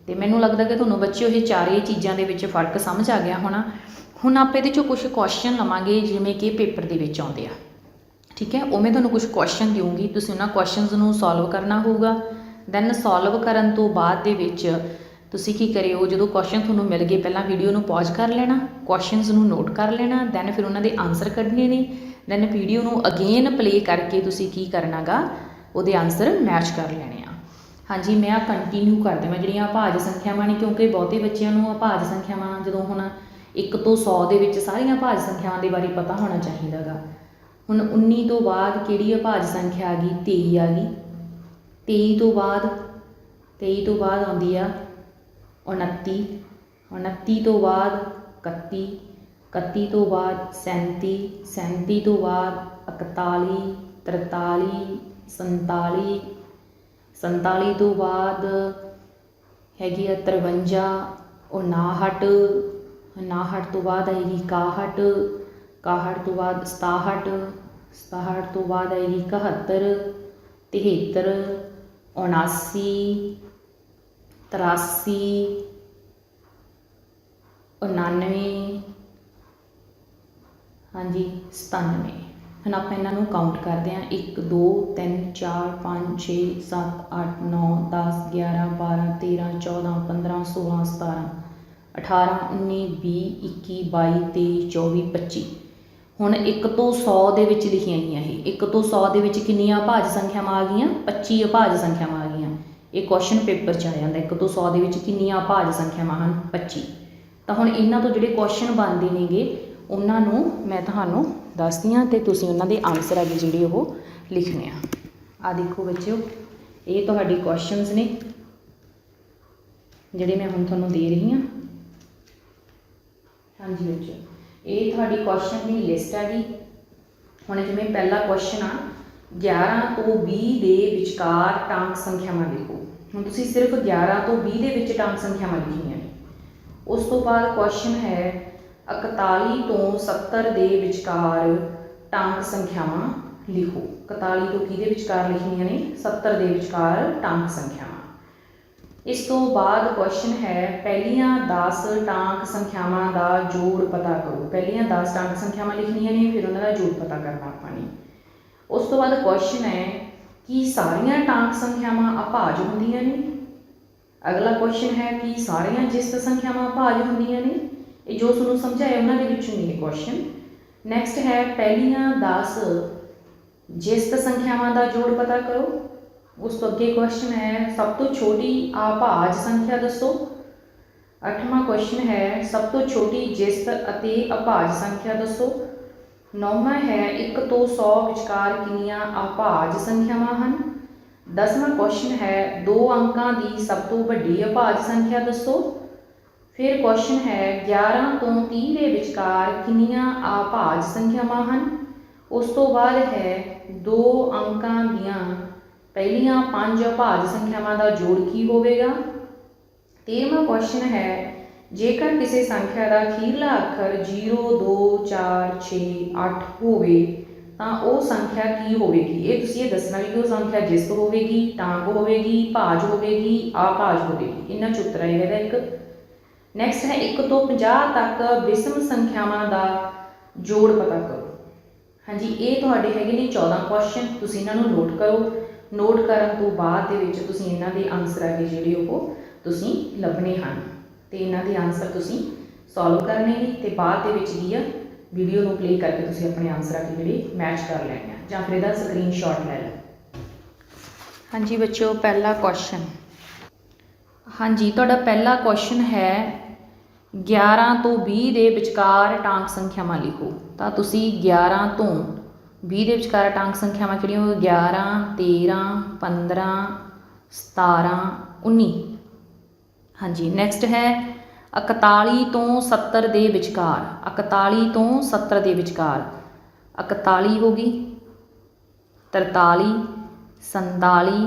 ਤੇ ਮੈਨੂੰ ਲੱਗਦਾ ਕਿ ਤੁਹਾਨੂੰ ਬੱਚਿਓ ਇਹ ਚਾਰੇ ਚੀਜ਼ਾਂ ਦੇ ਵਿੱਚ ਫ਼ਰਕ ਸਮਝ ਆ ਗਿਆ ਹੋਣਾ। ਹੁਣ ਆਪਾਂ ਇਹਦੇ ਚੋਂ ਕੁਝ ਕੁਐਸਚਨ ਲਵਾਂਗੇ, ਜਿਵੇਂ ਕਿ ਪੇਪਰ ਦੇ ਵਿੱਚ ਆਉਂਦੇ ਆ। ਠੀਕ ਹੈ? ਉਹ ਮੈਂ ਤੁਹਾਨੂੰ ਕੁਝ ਕੁਐਸਚਨ ਦਿਉਂਗੀ ਤੁਸੀਂ ਉਹਨਾਂ ਕੁਐਸਚਨਸ ਨੂੰ ਸੋਲਵ ਕਰਨਾ ਹੋਊਗਾ। ਦੈਨ ਸੋਲਵ ਕਰਨ ਤੋਂ ਬਾਅਦ ਦੇ ਵਿੱਚ ਤੁਸੀਂ ਕੀ ਕਰਿਓ? ਜਦੋਂ ਕੁਐਸਚਨ ਤੁਹਾਨੂੰ ਮਿਲ ਗਏ, ਪਹਿਲਾਂ ਵੀਡੀਓ ਨੂੰ ਪੌਜ਼ ਕਰ ਲੈਣਾ ਕੁਐਸਚਨਸ ਨੂੰ ਨੋਟ ਕਰ ਲੈਣਾ ਦੈਨ ਫਿਰ ਉਹਨਾਂ ਦੇ ਆਨਸਰ ਕੱਢਣੇ ਨੇ। ਦੈਨ ਵੀਡੀਓ ਨੂੰ ਅਗੇਨ ਪਲੇ ਕਰਕੇ ਤੁਸੀਂ ਕੀ ਕਰਨਾਗਾ? ਉਹਦੇ ਆਨਸਰ ਮੈਚ ਕਰ ਲੈਣੇ ਆ। ਹਾਂਜੀ, ਮੈਂ ਆ ਕੰਟੀਨਿਊ ਕਰ ਦੇਵਾਂ ਜਿਹੜੀਆਂ ਭਾਜ ਸੰਖਿਆਵਾਂ ਨੇ, ਕਿਉਂਕਿ ਬਹੁਤੇ ਬੱਚਿਆਂ ਨੂੰ ਆ ਭਾਜ ਸੰਖਿਆਵਾਂ ਜਦੋਂ ਹੁਣ 1 ਤੋਂ 100 ਦੇ ਵਿੱਚ ਸਾਰੀਆਂ ਭਾਜ ਸੰਖਿਆਵਾਂ ਦੇ ਬਾਰੇ ਪਤਾ ਹੋਣਾ ਚਾਹੀਦਾਗਾ। ਹੁਣ 19 ਤੋਂ ਬਾਅਦ ਕਿਹੜੀ ਆ ਭਾਜ ਸੰਖਿਆ ਆ ਗਈ? 23 ਆ ਗਈ। 23 ਤੋਂ ਬਾਅਦ 23 ਤੋਂ ਬਾਅਦ ਆਉਂਦੀ ਆ 29 29 ਤੋਂ ਬਾਅਦ 31 31 ਤੋਂ ਬਾਅਦ 37 37 ਤੋਂ ਬਾਅਦ 41 43 47 47 ਤੋਂ ਬਾਅਦ ਹੈਗੀ ਆ 53 59 59 ਤੋਂ ਬਾਅਦ ਆਏਗੀ 61 61 ਤੋਂ ਬਾਅਦ 67 67 ਤੋਂ ਬਾਅਦ ਆਏਗੀ 71 73 79 83 99 ਹਾਂਜੀ 97 ਹੁਣ ਆਪਾਂ ਇਹਨਾਂ ਨੂੰ ਕਾਊਂਟ ਕਰਦੇ ਹਾਂ। 1 2 3 4 5 6 7 8 9 10 11 12 13 14 15 16 17 18 19 20 21 22 23 24 25 ਹੁਣ 1 ਤੋਂ 100 ਦੇ ਵਿੱਚ ਲਿਖੀਆਂ ਗਈਆਂ ਇਹ। 1 ਤੋਂ 100 ਦੇ ਵਿੱਚ ਕਿੰਨੀਆਂ ਅਭਾਜ ਸੰਖਿਆਵਾਂ ਆ ਗਈਆਂ? 25 ਅਭਾਜ ਸੰਖਿਆਵਾਂ ਆ ਗਈਆਂ। ਇਹ ਕੁਐਸਚਨ ਪੇਪਰ 'ਚ ਆ ਜਾਂਦਾ। 1 ਤੋਂ 100 ਦੇ ਵਿੱਚ ਕਿੰਨੀਆਂ ਅਭਾਜ ਸੰਖਿਆਵਾਂ ਹਨ? 25 ਤਾਂ ਹੁਣ ਇਹਨਾਂ ਤੋਂ ਜਿਹੜੇ ਕੁਐਸਚਨ ਬਣਦੇ ਨੇਗੇ ਉਹਨਾਂ ਨੂੰ ਮੈਂ ਤੁਹਾਨੂੰ ਦੱਸਦੀ ਹਾਂ ਤੇ ਤੁਸੀਂ ਉਹਨਾਂ ਦੇ ਆਨਸਰ ਆਗੇ ਜਿਹੜੇ ਉਹ ਲਿਖਣੇ ਆ। ਆ ਦੇਖੋ ਬੱਚਿਓ, ਇਹ ਤੁਹਾਡੇ ਕੁਐਸਚਨਸ ਨੇ, ਜਿਹੜੇ ਮੈਂ ਹੁਣ ਤੁਹਾਨੂੰ ਦੇ ਰਹੀ ਹਾਂ। ਹਾਂਜੀ ਬੱਚਿਓ, ਇਹ ਤੁਹਾਡੀ ਕੁਐਸਚਨ ਦੀ ਲਿਸਟ ਹੈਗੀ ਹੁਣ ਜਿਵੇਂ ਪਹਿਲਾ ਕੁਐਸਚਨ ਆ 11 ਤੋਂ 20 ਦੇ ਵਿਚਕਾਰ ਟਾਂਕ ਸੰਖਿਆਵਾਂ ਲਿਖੋ। ਹੁਣ ਤੁਸੀਂ ਸਿਰਫ 11 ਤੋਂ 20 ਦੇ ਵਿੱਚ ਟਾਂਕ ਸੰਖਿਆਵਾਂ ਲਿਖੀਆਂ ਨੇ। ਉਸ ਤੋਂ ਬਾਅਦ ਕੁਐਸਚਨ ਹੈ 41 ਤੋਂ 70 ਦੇ ਵਿਚਕਾਰ ਟਾਂਕ ਸੰਖਿਆਵਾਂ ਲਿਖੋ। 41 ਤੋਂ ਕਿਹਦੇ ਵਿਚਕਾਰ ਲਿਖਣੀਆਂ ਨੇ? 70 ਦੇ ਵਿਚਕਾਰ ਟਾਂਕ ਸੰਖਿਆਵਾਂ। ਇਸ ਤੋਂ ਬਾਅਦ ਕੁਐਸਚਨ ਹੈ, ਪਹਿਲੀਆਂ 10 ਟਾਂਕ ਸੰਖਿਆਵਾਂ ਦਾ ਜੋੜ ਪਤਾ ਕਰੋ। ਪਹਿਲੀਆਂ 10 ਟਾਂਕ ਸੰਖਿਆਵਾਂ ਲਿਖਣੀਆਂ ਨੇ, ਫਿਰ ਉਹਨਾਂ ਦਾ ਜੋੜ ਪਤਾ ਕਰਨਾ ਆਪਾਂ ਨੇ। ਉਸ ਤੋਂ ਬਾਅਦ ਕੁਐਸਚਨ ਹੈ ਕਿ ਸਾਰੀਆਂ ਟਾਂਕ ਸੰਖਿਆਵਾਂ ਅਭਾਜ ਹੁੰਦੀਆਂ ਨੇ? ਅਗਲਾ ਕੁਐਸਚਨ ਹੈ ਕਿ ਸਾਰੀਆਂ ਜਿਸਤ ਸੰਖਿਆਵਾਂ ਅਭਾਜ਼ ਹੁੰਦੀਆਂ ਨੇ? ਇਹ ਜੋ ਤੁਹਾਨੂੰ ਸਮਝਾਇਆ ਉਹਨਾਂ ਦੇ ਵਿੱਚੋਂ ਹੀ ਹੈ ਕੁਐਸਚਨ ਨੈਕਸਟ ਹੈ ਪਹਿਲੀਆਂ 10 ਜਿਸਤ ਸੰਖਿਆਵਾਂ ਦਾ ਜੋੜ ਪਤਾ ਕਰੋ, ਉਸ ਤੋਂ ਅੱਗੇ ਕੁਐਸਚਨ ਹੈ ਸਭ ਤੋਂ ਛੋਟੀ ਆਭਾਜ ਸੰਖਿਆ ਦੱਸੋ। ਅੱਠਵਾਂ ਕੁਐਸਚਨ ਹੈ ਸਭ ਤੋਂ ਛੋਟੀ ਜਿਸਤ ਅਤੇ ਅਭਾਜ ਸੰਖਿਆ ਦੱਸੋ। ਨੌਵਾਂ ਹੈ 1 ਤੋਂ 100 ਵਿਚਕਾਰ ਕਿੰਨੀਆਂ ਅਭਾਜ ਸੰਖਿਆਵਾਂ ਹਨ। ਦਸਵਾਂ ਕੁਐਸਚਨ ਹੈ ਦੋ ਅੰਕਾਂ ਦੀ ਸਭ ਤੋਂ ਵੱਡੀ ਅਭਾਜ ਸੰਖਿਆ ਦੱਸੋ। ਫਿਰ ਕੁਐਸਚਨ ਹੈ 11 ਤੋਂ 30 ਦੇ ਵਿਚਕਾਰ ਕਿੰਨੀਆਂ ਅਭਾਜ ਸੰਖਿਆਵਾਂ ਹਨ? ਉਸ ਤੋਂ ਬਾਅਦ ਹੈ ਦੋ ਅੰਕਾਂ ਦੀਆਂ। ਪਹਿਲੀਆਂ ਪੰਜ ਅਭਾਜ ਸੰਖਿਆਵਾਂ ਦਾ ਜੋੜ ਕੀ ਹੋਵੇਗਾ? ਤੇਰਵਾਂ ਕੁਐਸਚਨ ਹੈ, ਜੇਕਰ ਕਿਸੇ ਸੰਖਿਆ ਦਾ ਅਖੀਰਲਾ ਅੱਖਰ 0 2 4 6 8 ਹੋਵੇ, ਤਾਂ ਉਹ ਸੰਖਿਆ ਕੀ ਹੋਵੇਗੀ? ਇਹ ਤੁਸੀਂ ਇਹ ਦੱਸਣਾ ਵੀ ਕਿ ਉਹ ਸੰਖਿਆ ਜਿਸਤ ਹੋਵੇਗੀ? ਟਾਂਗ ਹੋਵੇਗੀ, ਭਾਜ ਹੋਵੇਗੀ, ਆਭਾਜ ਹੋਵੇਗੀ। ਇਹਨਾਂ ਚ ਉੱਤਰ ਇਹਦਾ ਇੱਕ? ਨੈਕਸਟ ਹੈ 1 ਤੋਂ 50 ਤੱਕ ਵਿਸ਼ਮ ਸੰਖਿਆਵਾਂ ਦਾ ਜੋੜ ਪਤਾ ਕਰੋ। ਹਾਂਜੀ, ਇਹ ਤੁਹਾਡੇ ਹੈਗੇ ਨੇ 14 ਕੁਐਸਚਨ ਤੁਸੀਂ ਇਹਨਾਂ ਨੂੰ ਨੋਟ ਕਰੋ। ਨੋਟ ਕਰਨ ਤੋਂ ਬਾਅਦ ਦੇ ਵਿੱਚ ਤੁਸੀਂ ਇਹਨਾਂ ਦੇ ਆਨਸਰ ਆਗੇ ਜਿਹੜੇ ਉਹ ਤੁਸੀਂ ਲੱਭਣੇ ਹਨ। ਤੇ ਇਹਨਾਂ ਦੇ ਆਨਸਰ ਤੁਸੀਂ ਸੋਲਵ ਕਰਨੇ ਨੇ ਤੇ ਬਾਅਦ ਦੇ ਵਿੱਚ ਕੀ ਆ? ਵੀਡੀਓ ਨੂੰ ਪਲੇ ਕਰਕੇ ਤੁਸੀਂ ਆਪਣੇ ਆਨਸਰ ਆਗੇ ਜਿਹੜੇ ਮੈਚ ਕਰ ਲੈਣੇ ਆ। ਜਾਂ ਫਿਰ ਇਹਦਾ ਸਕਰੀਨਸ਼ਾਟ ਲੈ ਲਓ। ਹਾਂਜੀ ਬੱਚਿਓ, ਪਹਿਲਾ ਕੁਐਸਚਨ ਹਾਂਜੀ, ਤੁਹਾਡਾ ਪਹਿਲਾ ਕੁਐਸਚਨ ਹੈ 11 ਤੋਂ 20 ਦੇ ਵਿਚਕਾਰ ਟਾਂਕ ਸੰਖਿਆਵਾਂ ਲਿਖੋ। ਤਾਂ ਤੁਸੀਂ 11 ਤੋਂ 20 ਦੇ ਵਿਚਕਾਰ ਟਾਂਕ ਸੰਖਿਆਵਾਂ ਕਿਹੜੀਆਂ ਹੋ 11 13 15 17 19 ਹਾਂਜੀ ਨੈਕਸਟ ਹੈ 41 ਤੋਂ 70 ਦੇ ਵਿਚਕਾਰ। 41 ਤੋਂ 70 ਦੇ ਵਿਚਕਾਰ। 41 ਹੋ ਗਈ 43 47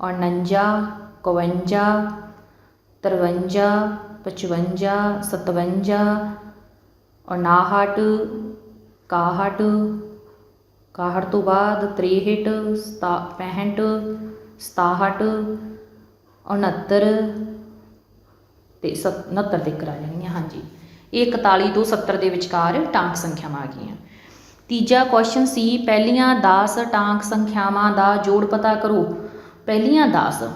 49 51 53 55 57 59 61 61 ਤੋਂ ਬਾਅਦ 63 ਸਤਾ 65 67 69 ਤੇ 69 ਤੱਕ ਆ ਜਾਣਗੀਆਂ ਹਾਂਜੀ। ਇਹ 41 ਤੋਂ 70 ਦੇ ਵਿਚਕਾਰ ਟਾਂਕ ਸੰਖਿਆਵਾਂ ਆ ਗਈਆਂ। ਤੀਜਾ ਕੁਐਸਚਨ ਸੀ, ਪਹਿਲੀਆਂ 10 ਟਾਂਕ ਸੰਖਿਆਵਾਂ ਦਾ ਜੋੜ ਪਤਾ ਕਰੋ। ਪਹਿਲੀਆਂ 10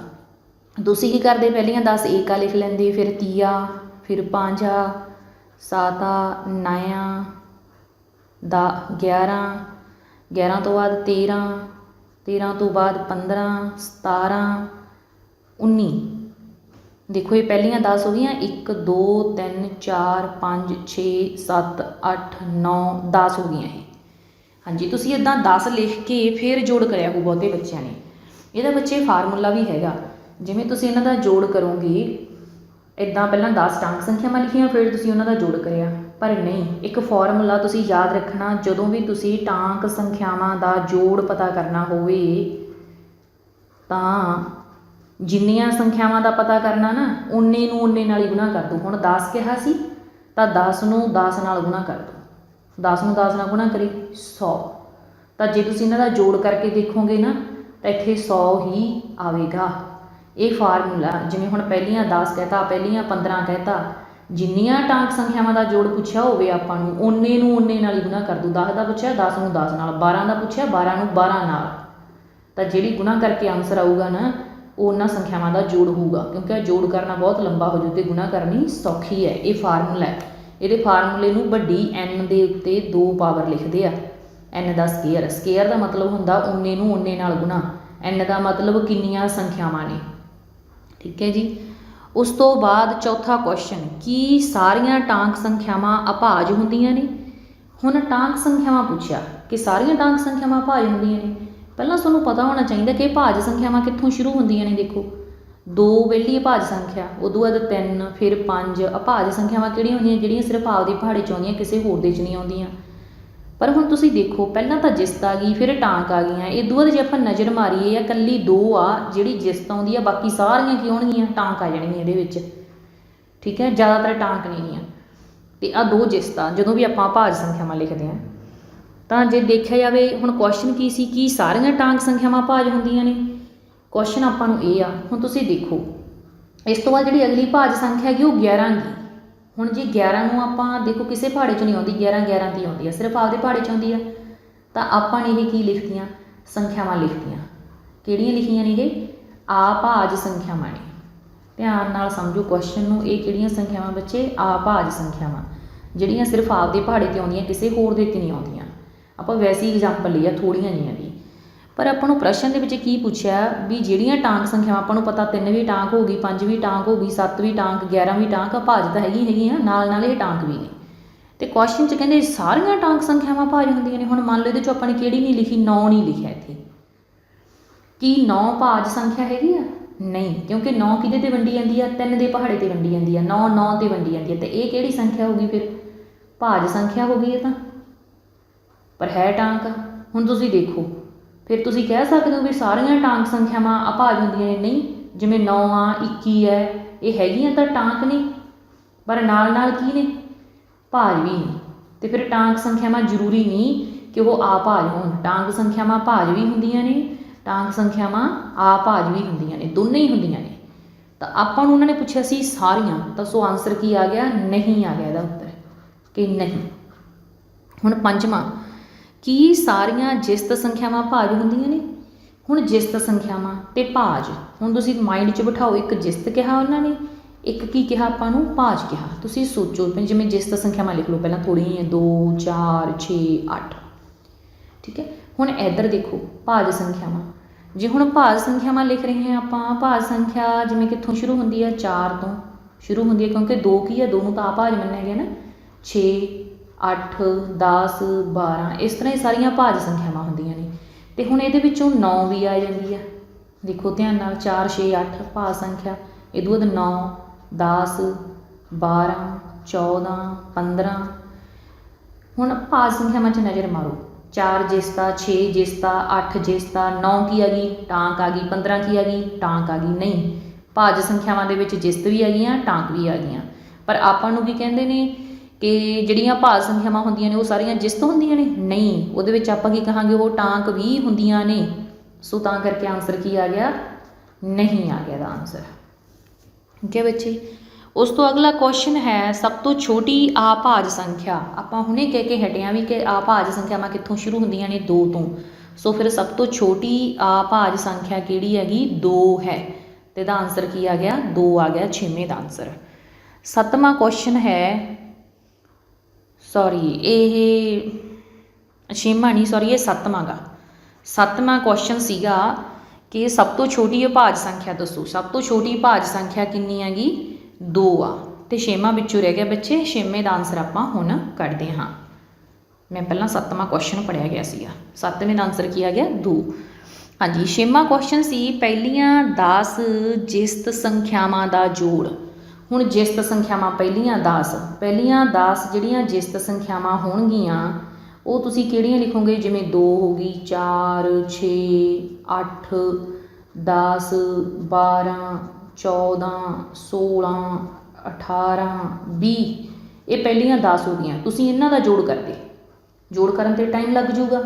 ਤੁਸੀਂ ਕੀ ਕਰਦੇ? ਪਹਿਲੀਆਂ ਦਸ ਏਕਾ ਲਿਖ ਲੈਂਦੇ, ਫਿਰ ਤੀਆ, ਫਿਰ ਪਾਂਜਾ ਸਾਤਾ, ਨਾਇਆ, ਦਾ 11 11 ਤੋਂ ਬਾਅਦ 13 13 ਤੋਂ ਬਾਅਦ 15 17 19 ਦੇਖੋ ਇਹ ਪਹਿਲੀਆਂ 10 ਹੋ ਗਈਆਂ। 1 2 3 4 5 6 7 8 9 10 ਹੋ ਗਈਆਂ ਇਹ। ਹਾਂਜੀ, ਤੁਸੀਂ ਇਦਾਂ 10 ਲਿਖ ਕੇ ਫਿਰ ਜੋੜ ਕਰਿਆ ਹੋ ਬਹੁਤੇ ਬੱਚਿਆਂ ਨੇ। ਇਹਦਾ ਬੱਚੇ ਫਾਰਮੂਲਾ ਵੀ ਹੈਗਾ। ਜਿਵੇਂ ਤੁਸੀਂ ਇਹਨਾਂ ਦਾ ਜੋੜ ਕਰੋਗੇ ਇਦਾਂ ਪਹਿਲਾਂ 10 ਟਾਂਕ ਸੰਖਿਆਵਾਂ ਲਿਖੀਆਂ, ਫਿਰ ਤੁਸੀਂ ਉਹਨਾਂ ਦਾ ਜੋੜ ਕਰਿਆ। ਪਰ ਨਹੀਂ, ਇੱਕ ਫਾਰਮੂਲਾ ਤੁਸੀਂ ਯਾਦ ਰੱਖਣਾ, ਜਦੋਂ ਵੀ ਤੁਸੀਂ ਟਾਂਕ ਸੰਖਿਆਵਾਂ ਦਾ ਜੋੜ ਪਤਾ ਕਰਨਾ ਹੋਵੇ, ਤਾਂ ਜਿੰਨੀਆਂ ਸੰਖਿਆਵਾਂ ਦਾ ਪਤਾ ਕਰਨਾ ਨਾ ਉਨੇ ਨੂੰ ਉਨੇ ਨਾਲ ਹੀ ਗੁਣਾ ਕਰ ਦੋ। ਹੁਣ 10 ਕਿਹਾ ਸੀ, ਤਾਂ 10 ਨੂੰ 10 ਨਾਲ ਗੁਣਾ ਕਰ ਦੋ। 10 ਨੂੰ 10 ਨਾਲ ਗੁਣਾ ਕਰੀ 100 ਤਾਂ ਜੇ ਤੁਸੀਂ ਇਹਨਾਂ ਦਾ ਜੋੜ ਕਰਕੇ ਦੇਖੋਗੇ ਨਾ, ਤਾਂ ਇੱਥੇ 100 ਹੀ ਆਵੇਗਾ। ਇਹ ਫਾਰਮੂਲਾ ਜਿਵੇਂ ਹੁਣ ਪਹਿਲੀਆਂ 10 ਕਹਤਾ, ਪਹਿਲੀਆਂ 15 ਕਹਤਾ, ਜਿੰਨੀਆਂ ਟਾਂਕ ਸੰਖਿਆਵਾਂ ਦਾ ਜੋੜ ਪੁੱਛਿਆ ਹੋਵੇ ਆਪਾਂ ਨੂੰ, ਓਨੇ ਨੂੰ ਓਨੇ ਨਾਲ ਹੀ ਗੁਣਾ ਕਰ ਦੋ 10 ਦਾ ਪੁੱਛਿਆ 10 ਨੂੰ 10 ਨਾਲ 12 ਦਾ ਪੁੱਛਿਆ 12 ਨੂੰ 12 ਨਾਲ। ਤਾਂ ਜਿਹੜੀ ਗੁਣਾ ਕਰਕੇ ਆਨਸਰ ਆਊਗਾ ਨਾ ਉਹ ਉਹਨਾਂ ਸੰਖਿਆਵਾਂ ਦਾ ਜੋੜ ਹੋਊਗਾ, ਕਿਉਂਕਿ ਇਹ ਜੋੜ ਕਰਨਾ ਬਹੁਤ ਲੰਬਾ ਹੋ ਜੂ ਤੇ ਗੁਣਾ ਕਰਨੀ ਸੌਖੀ ਹੈ, ਇਹ ਫਾਰਮੂਲਾ ਹੈ। ਇਹਦੇ ਫਾਰਮੂਲੇ ਨੂੰ ਵੱਡੀ n ਦੇ ਉੱਤੇ 2 ਪਾਵਰ ਲਿਖਦੇ ਆ, n ਦਾ ਸਕੇਅਰ ਸਕੇਅਰ ਦਾ ਮਤਲਬ ਹੁੰਦਾ ਓਨੇ ਨੂੰ ਓਨੇ ਨਾਲ ਗੁਣਾ, n ਦਾ ਮਤਲਬ ਕਿੰਨੀਆਂ ਸੰਖਿਆਵਾਂ ਨੇ? ਠੀਕ ਹੈ ਜੀ। ਉਸ ਤੋਂ ਬਾਅਦ ਚੌਥਾ ਕੁਐਸਚਨ ਕੀ ਸਾਰੀਆਂ ਟਾਂਕ ਸੰਖਿਆਵਾਂ ਅਭਾਜ ਹੁੰਦੀਆਂ ਨੇ? ਹੁਣ ਟਾਂਕ ਸੰਖਿਆਵਾਂ ਪੁੱਛਿਆ ਕਿ ਸਾਰੀਆਂ ਟਾਂਕ ਸੰਖਿਆਵਾਂ ਅਭਾਜ ਹੁੰਦੀਆਂ ਨੇ? ਪਹਿਲਾਂ ਤੁਹਾਨੂੰ ਪਤਾ ਹੋਣਾ ਚਾਹੀਦਾ ਕਿ ਭਾਜ ਸੰਖਿਆਵਾਂ ਕਿੱਥੋਂ ਸ਼ੁਰੂ ਹੁੰਦੀਆਂ ਨੇ ਦੇਖੋ। ਦੋ ਪਹਿਲੀ ਅਭਾਜ ਸੰਖਿਆ, ਉਦੋਂ ਬਾਅਦ ਤਿੰਨ, ਫਿਰ ਪੰਜ ਅਭਾਜ ਸੰਖਿਆਵਾਂ ਕਿਹੜੀਆਂ ਹੁੰਦੀਆਂ ਜਿਹੜੀਆਂ ਸਿਰਫ ਆਪਦੀ ਪਹਾੜੇ ਚ ਆਉਂਦੀਆਂ, ਕਿਸੇ ਹੋਰ ਦੇ ਚ ਨਹੀਂ ਆਉਂਦੀਆਂ। ਪਰ ਹੁਣ ਤੁਸੀਂ ਦੇਖੋ, ਪਹਿਲਾਂ ਤਾਂ ਜਿਸਤ ਆ ਗਈ, ਫਿਰ ਟਾਂਕ ਆ ਗਈਆਂ। ਇਹ ਬਾਅਦ ਜੇ ਆਪਾਂ ਨਜ਼ਰ ਮਾਰੀਏ ਆ ਕੱਲੀ ਦੋ ਆ, ਜਿਹੜੀ ਜਿਸਤ ਆਉਂਦੀ ਆ, ਬਾਕੀ ਸਾਰੀਆਂ ਕੀ ਹੋਣਗੀਆਂ ਟਾਂਕ ਆ ਜਾਣਗੀਆਂ ਇਹਦੇ ਵਿੱਚ। ਠੀਕ ਹੈ? ਜ਼ਿਆਦਾਤਰ ਟਾਂਕ ਨਹੀਂ ਆ ਤੇ ਆ ਦੋ ਜਿਸਤਾਂ ਜਦੋਂ ਵੀ ਆਪਾਂ ਭਾਜ ਸੰਖਿਆਵਾਂ ਲਿਖਦੇ ਆ ਤਾਂ ਜੇ ਦੇਖਿਆ ਜਾਵੇ, ਹੁਣ ਕੁਐਸਚਨ ਕੀ ਸੀ? ਕੀ ਸਾਰੀਆਂ ਟਾਂਕ ਸੰਖਿਆਵਾਂ ਭਾਜ ਹੁੰਦੀਆਂ ਨੇ? ਕੁਐਸਚਨ ਆਪਾਂ ਨੂੰ ਇਹ ਆ, ਹੁਣ ਤੁਸੀਂ ਦੇਖੋ। ਇਸ ਤੋਂ ਬਾਅਦ ਜਿਹੜੀ ਅਗਲੀ ਭਾਜ ਸੰਖਿਆ ਹੈਗੀ, ਉਹ 11 ਗੀ। ਹੁਣ ਜੇ 11 ਨੂੰ ਆਪਾਂ ਦੇਖੋ ਕਿਸੇ ਪਹਾੜੇ 'ਚ ਨਹੀਂ ਆਉਂਦੀ 11 11 ਤੇ ਆਉਂਦੀ ਆ, ਸਿਰਫ ਆਪਦੇ ਪਹਾੜੇ 'ਚ ਆਉਂਦੀ ਆ। ਤਾਂ ਆਪਾਂ ਨੇ ਇਹ ਕੀ ਲਿਖਤੀਆਂ? ਸੰਖਿਆਵਾਂ ਲਿਖਤੀਆਂ। ਕਿਹੜੀਆਂ ਲਿਖੀਆਂ ਨੇ ਇਹ? ਨੇਗੇ ਆਪਾਜ ਸੰਖਿਆਵਾਂ ਨੇ। ਧਿਆਨ ਨਾਲ ਸਮਝੋ ਕੁਐਸਚਨ ਨੂੰ, ਇਹ ਕਿਹੜੀਆਂ ਸੰਖਿਆਵਾਂ ਬੱਚੇ? ਆਪਾਜ ਸੰਖਿਆਵਾਂ। ਜਿਹੜੀਆਂ ਸਿਰਫ ਆਪਦੇ ਪਹਾੜੇ ਤੇ ਆਉਂਦੀਆਂ, ਕਿਸੇ ਹੋਰ ਦੇ ਤੇ ਨਹੀਂ ਆਉਂਦੀਆਂ। ਆਪਾਂ ਵੈਸੀ ਐਗਜ਼ਾਮਪਲ ਲਈ ਆ ਥੋੜੀਆਂ ਜਿਹੀਆਂ ਦੀ ਪਰ ਆਪਾਂ ਨੂੰ ਪ੍ਰਸ਼ਨ ਦੇ ਵਿੱਚ ਕੀ ਪੁੱਛਿਆ ਵੀ ਜਿਹੜੀਆਂ ਟਾਂਕ ਸੰਖਿਆਵਾਂ ਆਪਾਂ ਨੂੰ ਪਤਾ, ਤਿੰਨ ਵੀ ਟਾਂਕ ਹੋ ਗਈ, ਪੰਜ ਵੀ ਟਾਂਕ ਹੋ ਗਈ, ਸੱਤ ਵੀ ਟਾਂਕ 11 ਵੀ ਟਾਂਕ ਭਾਜ ਤਾਂ ਹੈਗੀ ਹੈਗੀ ਆ ਨਾਲ ਨਾਲ ਇਹ ਟਾਂਕ ਵੀ ਨੇ। ਤੇ ਕੁਐਸਚਨ ਚ ਕਹਿੰਦੇ ਸਾਰੀਆਂ ਟਾਂਕ ਸੰਖਿਆਵਾਂ ਭਾਜ ਹੁੰਦੀਆਂ ਨੇ। ਹੁਣ ਮੰਨ ਲਓ ਇਹਦੇ ਚੋਂ ਆਪਾਂ ਨੇ ਕਿਹੜੀ ਨਹੀਂ ਲਿਖੀ? 9 ਨਹੀਂ ਲਿਖਿਆ ਇੱਥੇ। ਕੀ 9 ਭਾਜ ਸੰਖਿਆ ਹੈਗੀ ਆ? ਨਹੀਂ, ਕਿਉਂਕਿ 9 ਕਿਹਦੇ ਤੇ ਵੰਡੀ ਜਾਂਦੀ ਆ? ਤਿੰਨ ਦੇ ਪਹਾੜੇ ਤੇ ਵੰਡੀ ਜਾਂਦੀ ਆ। 9 9 ਤੇ ਵੰਡੀ ਜਾਂਦੀ ਆ। ਤੇ ਇਹ ਕਿਹੜੀ ਸੰਖਿਆ ਹੋਗੀ ਫਿਰ? ਭਾਜ ਸੰਖਿਆ ਹੋ ਗਈ ਇਹ ਤਾਂ। ਪਰ ਹੈ ਟਾਂਕ। ਹੁਣ ਤੁਸੀਂ ਦੇਖੋ। ਫਿਰ ਤੁਸੀਂ ਕਹਿ ਸਕਦੇ ਹੋ ਵੀ ਸਾਰੀਆਂ ਟਾਂਕ ਸੰਖਿਆਵਾਂ ਅਭਾਜ ਹੁੰਦੀਆਂ ਨੇ। ਨਹੀਂ, ਜਿਵੇਂ 9 ਆ 21 ਹੈ, ਇਹ ਹੈਗੀਆਂ ਤਾਂ ਟਾਂਕ ਨੇ, ਪਰ ਨਾਲ ਨਾਲ ਕੀ ਨੇ? ਭਾਜ ਵੀ ਨੇ। ਤੇ ਫਿਰ ਟਾਂਕ ਸੰਖਿਆਵਾਂ ਜ਼ਰੂਰੀ ਨਹੀਂ ਕਿ ਉਹ ਆਪਾਜ ਹੋਣ। ਟਾਂਕ ਸੰਖਿਆਵਾਂ ਭਾਜ ਵੀ ਹੁੰਦੀਆਂ ਨੇ, ਟਾਂਕ ਸੰਖਿਆਵਾਂ ਆਪਾਜ ਵੀ ਹੁੰਦੀਆਂ ਨੇ, ਦੋਨੇ ਹੀ ਹੁੰਦੀਆਂ ਨੇ। ਤਾਂ ਆਪਾਂ ਨੂੰ ਉਹਨਾਂ ਨੇ ਪੁੱਛਿਆ ਸੀ ਸਾਰੀਆਂ, ਤਾਂ ਸੋ ਆਨਸਰ ਕੀ ਆ ਗਿਆ? ਨਹੀਂ ਆ ਗਿਆ ਇਹਦਾ ਉੱਤਰ, ਕਿ ਨਹੀਂ। ਹੁਣ ਪੰਜਵਾਂ ਕੀ ਸਾਰੀਆਂ ਜਿਸਤ ਸੰਖਿਆਵਾਂ ਭਾਜ ਹੁੰਦੀਆਂ ਨੇ? ਹੁਣ ਜਿਸਤ ਸੰਖਿਆਵਾਂ ਤੇ ਭਾਜ। ਹੁਣ ਤੁਸੀਂ ਮਾਈਂਡ 'ਚ ਬਿਠਾਓ, ਇੱਕ ਜਿਸਤ ਕਿਹਾ ਉਹਨਾਂ ਨੇ, ਇੱਕ ਕੀ ਕਿਹਾ ਆਪਾਂ ਨੂੰ? ਭਾਜ ਕਿਹਾ। ਤੁਸੀਂ ਸੋਚੋ ਜਿਵੇਂ ਜਿਸਤ ਸੰਖਿਆਵਾਂ ਲਿਖ ਲਓ, ਪਹਿਲਾਂ ਥੋੜ੍ਹੀ ਜਿਹੀਆਂ 2 4 6 8 ਠੀਕ ਹੈ? ਹੁਣ ਇੱਧਰ ਦੇਖੋ, ਭਾਜ ਸੰਖਿਆਵਾਂ। ਜੇ ਹੁਣ ਭਾਜ ਸੰਖਿਆਵਾਂ ਲਿਖ ਰਹੇ ਹਾਂ ਆਪਾਂ, ਭਾਜ ਸੰਖਿਆ ਜਿਵੇਂ ਕਿੱਥੋਂ ਸ਼ੁਰੂ ਹੁੰਦੀ ਹੈ 4 ਤੋਂ ਸ਼ੁਰੂ ਹੁੰਦੀ ਹੈ ਕਿਉਂਕਿ 2 ਕੀ ਹੈ 2 ਨੂੰ ਤਾਂ ਭਾਜ ਮੰਨਿਆ ਗਿਆ ਨਾ। 6 8 10 12 ਇਸ ਤਰ੍ਹਾਂ ਇਹ ਸਾਰੀਆਂ ਭਾਜ ਸੰਖਿਆਵਾਂ ਹੁੰਦੀਆਂ ਨੇ। ਅਤੇ ਹੁਣ ਇਹਦੇ ਵਿੱਚੋਂ ਨੌ ਵੀ ਆ ਜਾਂਦੀ ਆ। ਦੇਖੋ ਧਿਆਨ ਨਾਲ 4 6 8 ਭਾਜ ਸੰਖਿਆ, ਇਹ ਤੋਂ ਬਾਅਦ 9 10 12 14 15 ਹੁਣ ਭਾਜ ਸੰਖਿਆਵਾਂ 'ਚ ਨਜ਼ਰ ਮਾਰੋ। ਚਾਰ ਜਿਸਤਾ, ਛੇ ਜਿਸਤਾ, ਅੱਠ ਜਿਸਤਾ, ਨੌ ਕੀ ਆ ਗਈ? ਟਾਂਕ ਆ ਗਈ। 15 ਕੀ ਆ ਗਈ? ਟਾਂਕ ਆ ਗਈ। ਨਹੀਂ। ਭਾਜ ਸੰਖਿਆਵਾਂ ਦੇ ਵਿੱਚ ਜਿਸਤ ਵੀ ਆ ਗਈਆਂ, ਟਾਂਕ ਵੀ ਆ ਗਈਆਂ। ਪਰ ਆਪਾਂ ਨੂੰ ਕੀ ਕਹਿੰਦੇ ਨੇ? ਕਿ ਜਿਹੜੀਆਂ ਭਾਜ ਸੰਖਿਆਵਾਂ ਹੁੰਦੀਆਂ ਨੇ ਉਹ ਸਾਰੀਆਂ ਜਿਸ ਤੋਂ ਹੁੰਦੀਆਂ ਨੇ? ਨਹੀਂ। ਉਹਦੇ ਵਿੱਚ ਆਪਾਂ ਕੀ ਕਹਾਂਗੇ? ਉਹ ਟਾਂਕ ਵੀ ਹੁੰਦੀਆਂ ਨੇ। ਸੋ ਤਾਂ ਕਰਕੇ ਆਨਸਰ ਕੀ ਆ ਗਿਆ? ਨਹੀਂ ਆ ਗਿਆ ਦਾ ਆਨਸਰ ਠੀਕ ਹੈ ਬੱਚੇ? ਉਸ ਤੋਂ ਅਗਲਾ ਕੁਐਸਚਨ ਹੈ ਸਭ ਤੋਂ ਛੋਟੀ ਆਪਾਜ ਸੰਖਿਆ। ਆਪਾਂ ਹੁਣੇ ਕਹਿ ਕੇ ਹਟਿਆ ਵੀ ਕਿ ਆਪਾਜ ਸੰਖਿਆਵਾਂ ਕਿੱਥੋਂ ਸ਼ੁਰੂ ਹੁੰਦੀਆਂ ਨੇ? 2 ਤੋਂ। ਸੋ ਫਿਰ ਸਭ ਤੋਂ ਛੋਟੀ ਆਪਾਜ ਸੰਖਿਆ ਕਿਹੜੀ ਹੈਗੀ? 2 ਹੈ। ਤੇ ਦਾ ਆਨਸਰ ਕੀ ਆ ਗਿਆ? 2 ਆ ਗਿਆ। 6ਵੇਂ ਦਾ ਆਨਸਰ ਸੱਤਵਾਂ ਕੁਐਸਚਨ ਹੈ ਸੌਰੀ ਇਹ ਛੇਵਾਂ ਨਹੀਂ ਸੌਰੀ ਇਹ ਸੱਤਵਾਂ ਗਾ। ਸੱਤਵਾਂ ਕੁਐਸਚਨ ਸੀਗਾ ਕਿ ਸਭ ਤੋਂ ਛੋਟੀ ਅਭਾਜ ਸੰਖਿਆ ਦੱਸੋ। ਸਭ ਤੋਂ ਛੋਟੀ ਭਾਜ ਸੰਖਿਆ ਕਿੰਨੀ ਹੈਗੀ? 2 ਆ। ਤੇ ਛੇਵਾਂ ਵਿੱਚੋਂ ਰਹਿ ਗਿਆ ਬੱਚੇ, ਛੇਵੇਂ ਦਾ ਆਨਸਰ ਆਪਾਂ ਹੁਣ ਕੱਢਦੇ ਹਾਂ। ਮੈਂ ਪਹਿਲਾਂ ਸੱਤਵਾਂ ਕੁਐਸਚਨ ਪੜਿਆ ਗਿਆ ਸੀਗਾ। ਸੱਤਵੇਂ ਦਾ ਆਨਸਰ ਕੀ ਆ ਗਿਆ? 2 ਹਾਂਜੀ, ਛੇਵਾਂ ਕੁਐਸਚਨ ਸੀ, ਪਹਿਲੀਆਂ 10 ਜਿਸਤ ਸੰਖਿਆਵਾਂ ਦਾ ਜੋੜ। ਹੁਣ ਜਿਸਤ ਸੰਖਿਆਵਾਂ ਪਹਿਲੀਆਂ 10 ਪਹਿਲੀਆਂ 10 ਜਿਹੜੀਆਂ ਜਿਸਤ ਸੰਖਿਆਵਾਂ ਹੋਣਗੀਆਂ, ਉਹ ਤੁਸੀਂ ਕਿਹੜੀਆਂ ਲਿਖੋਗੇ? ਜਿਵੇਂ 2 ਹੋ ਗਈ 4 6 8 10 12 14 16 18 20 ਇਹ ਪਹਿਲੀਆਂ 10 ਹੋ ਗਈਆਂ। ਤੁਸੀਂ ਇਹਨਾਂ ਦਾ ਜੋੜ ਕਰਦੇ। ਜੋੜ ਕਰਨ ਤੇ ਟਾਈਮ ਲੱਗ ਜਾਊਗਾ।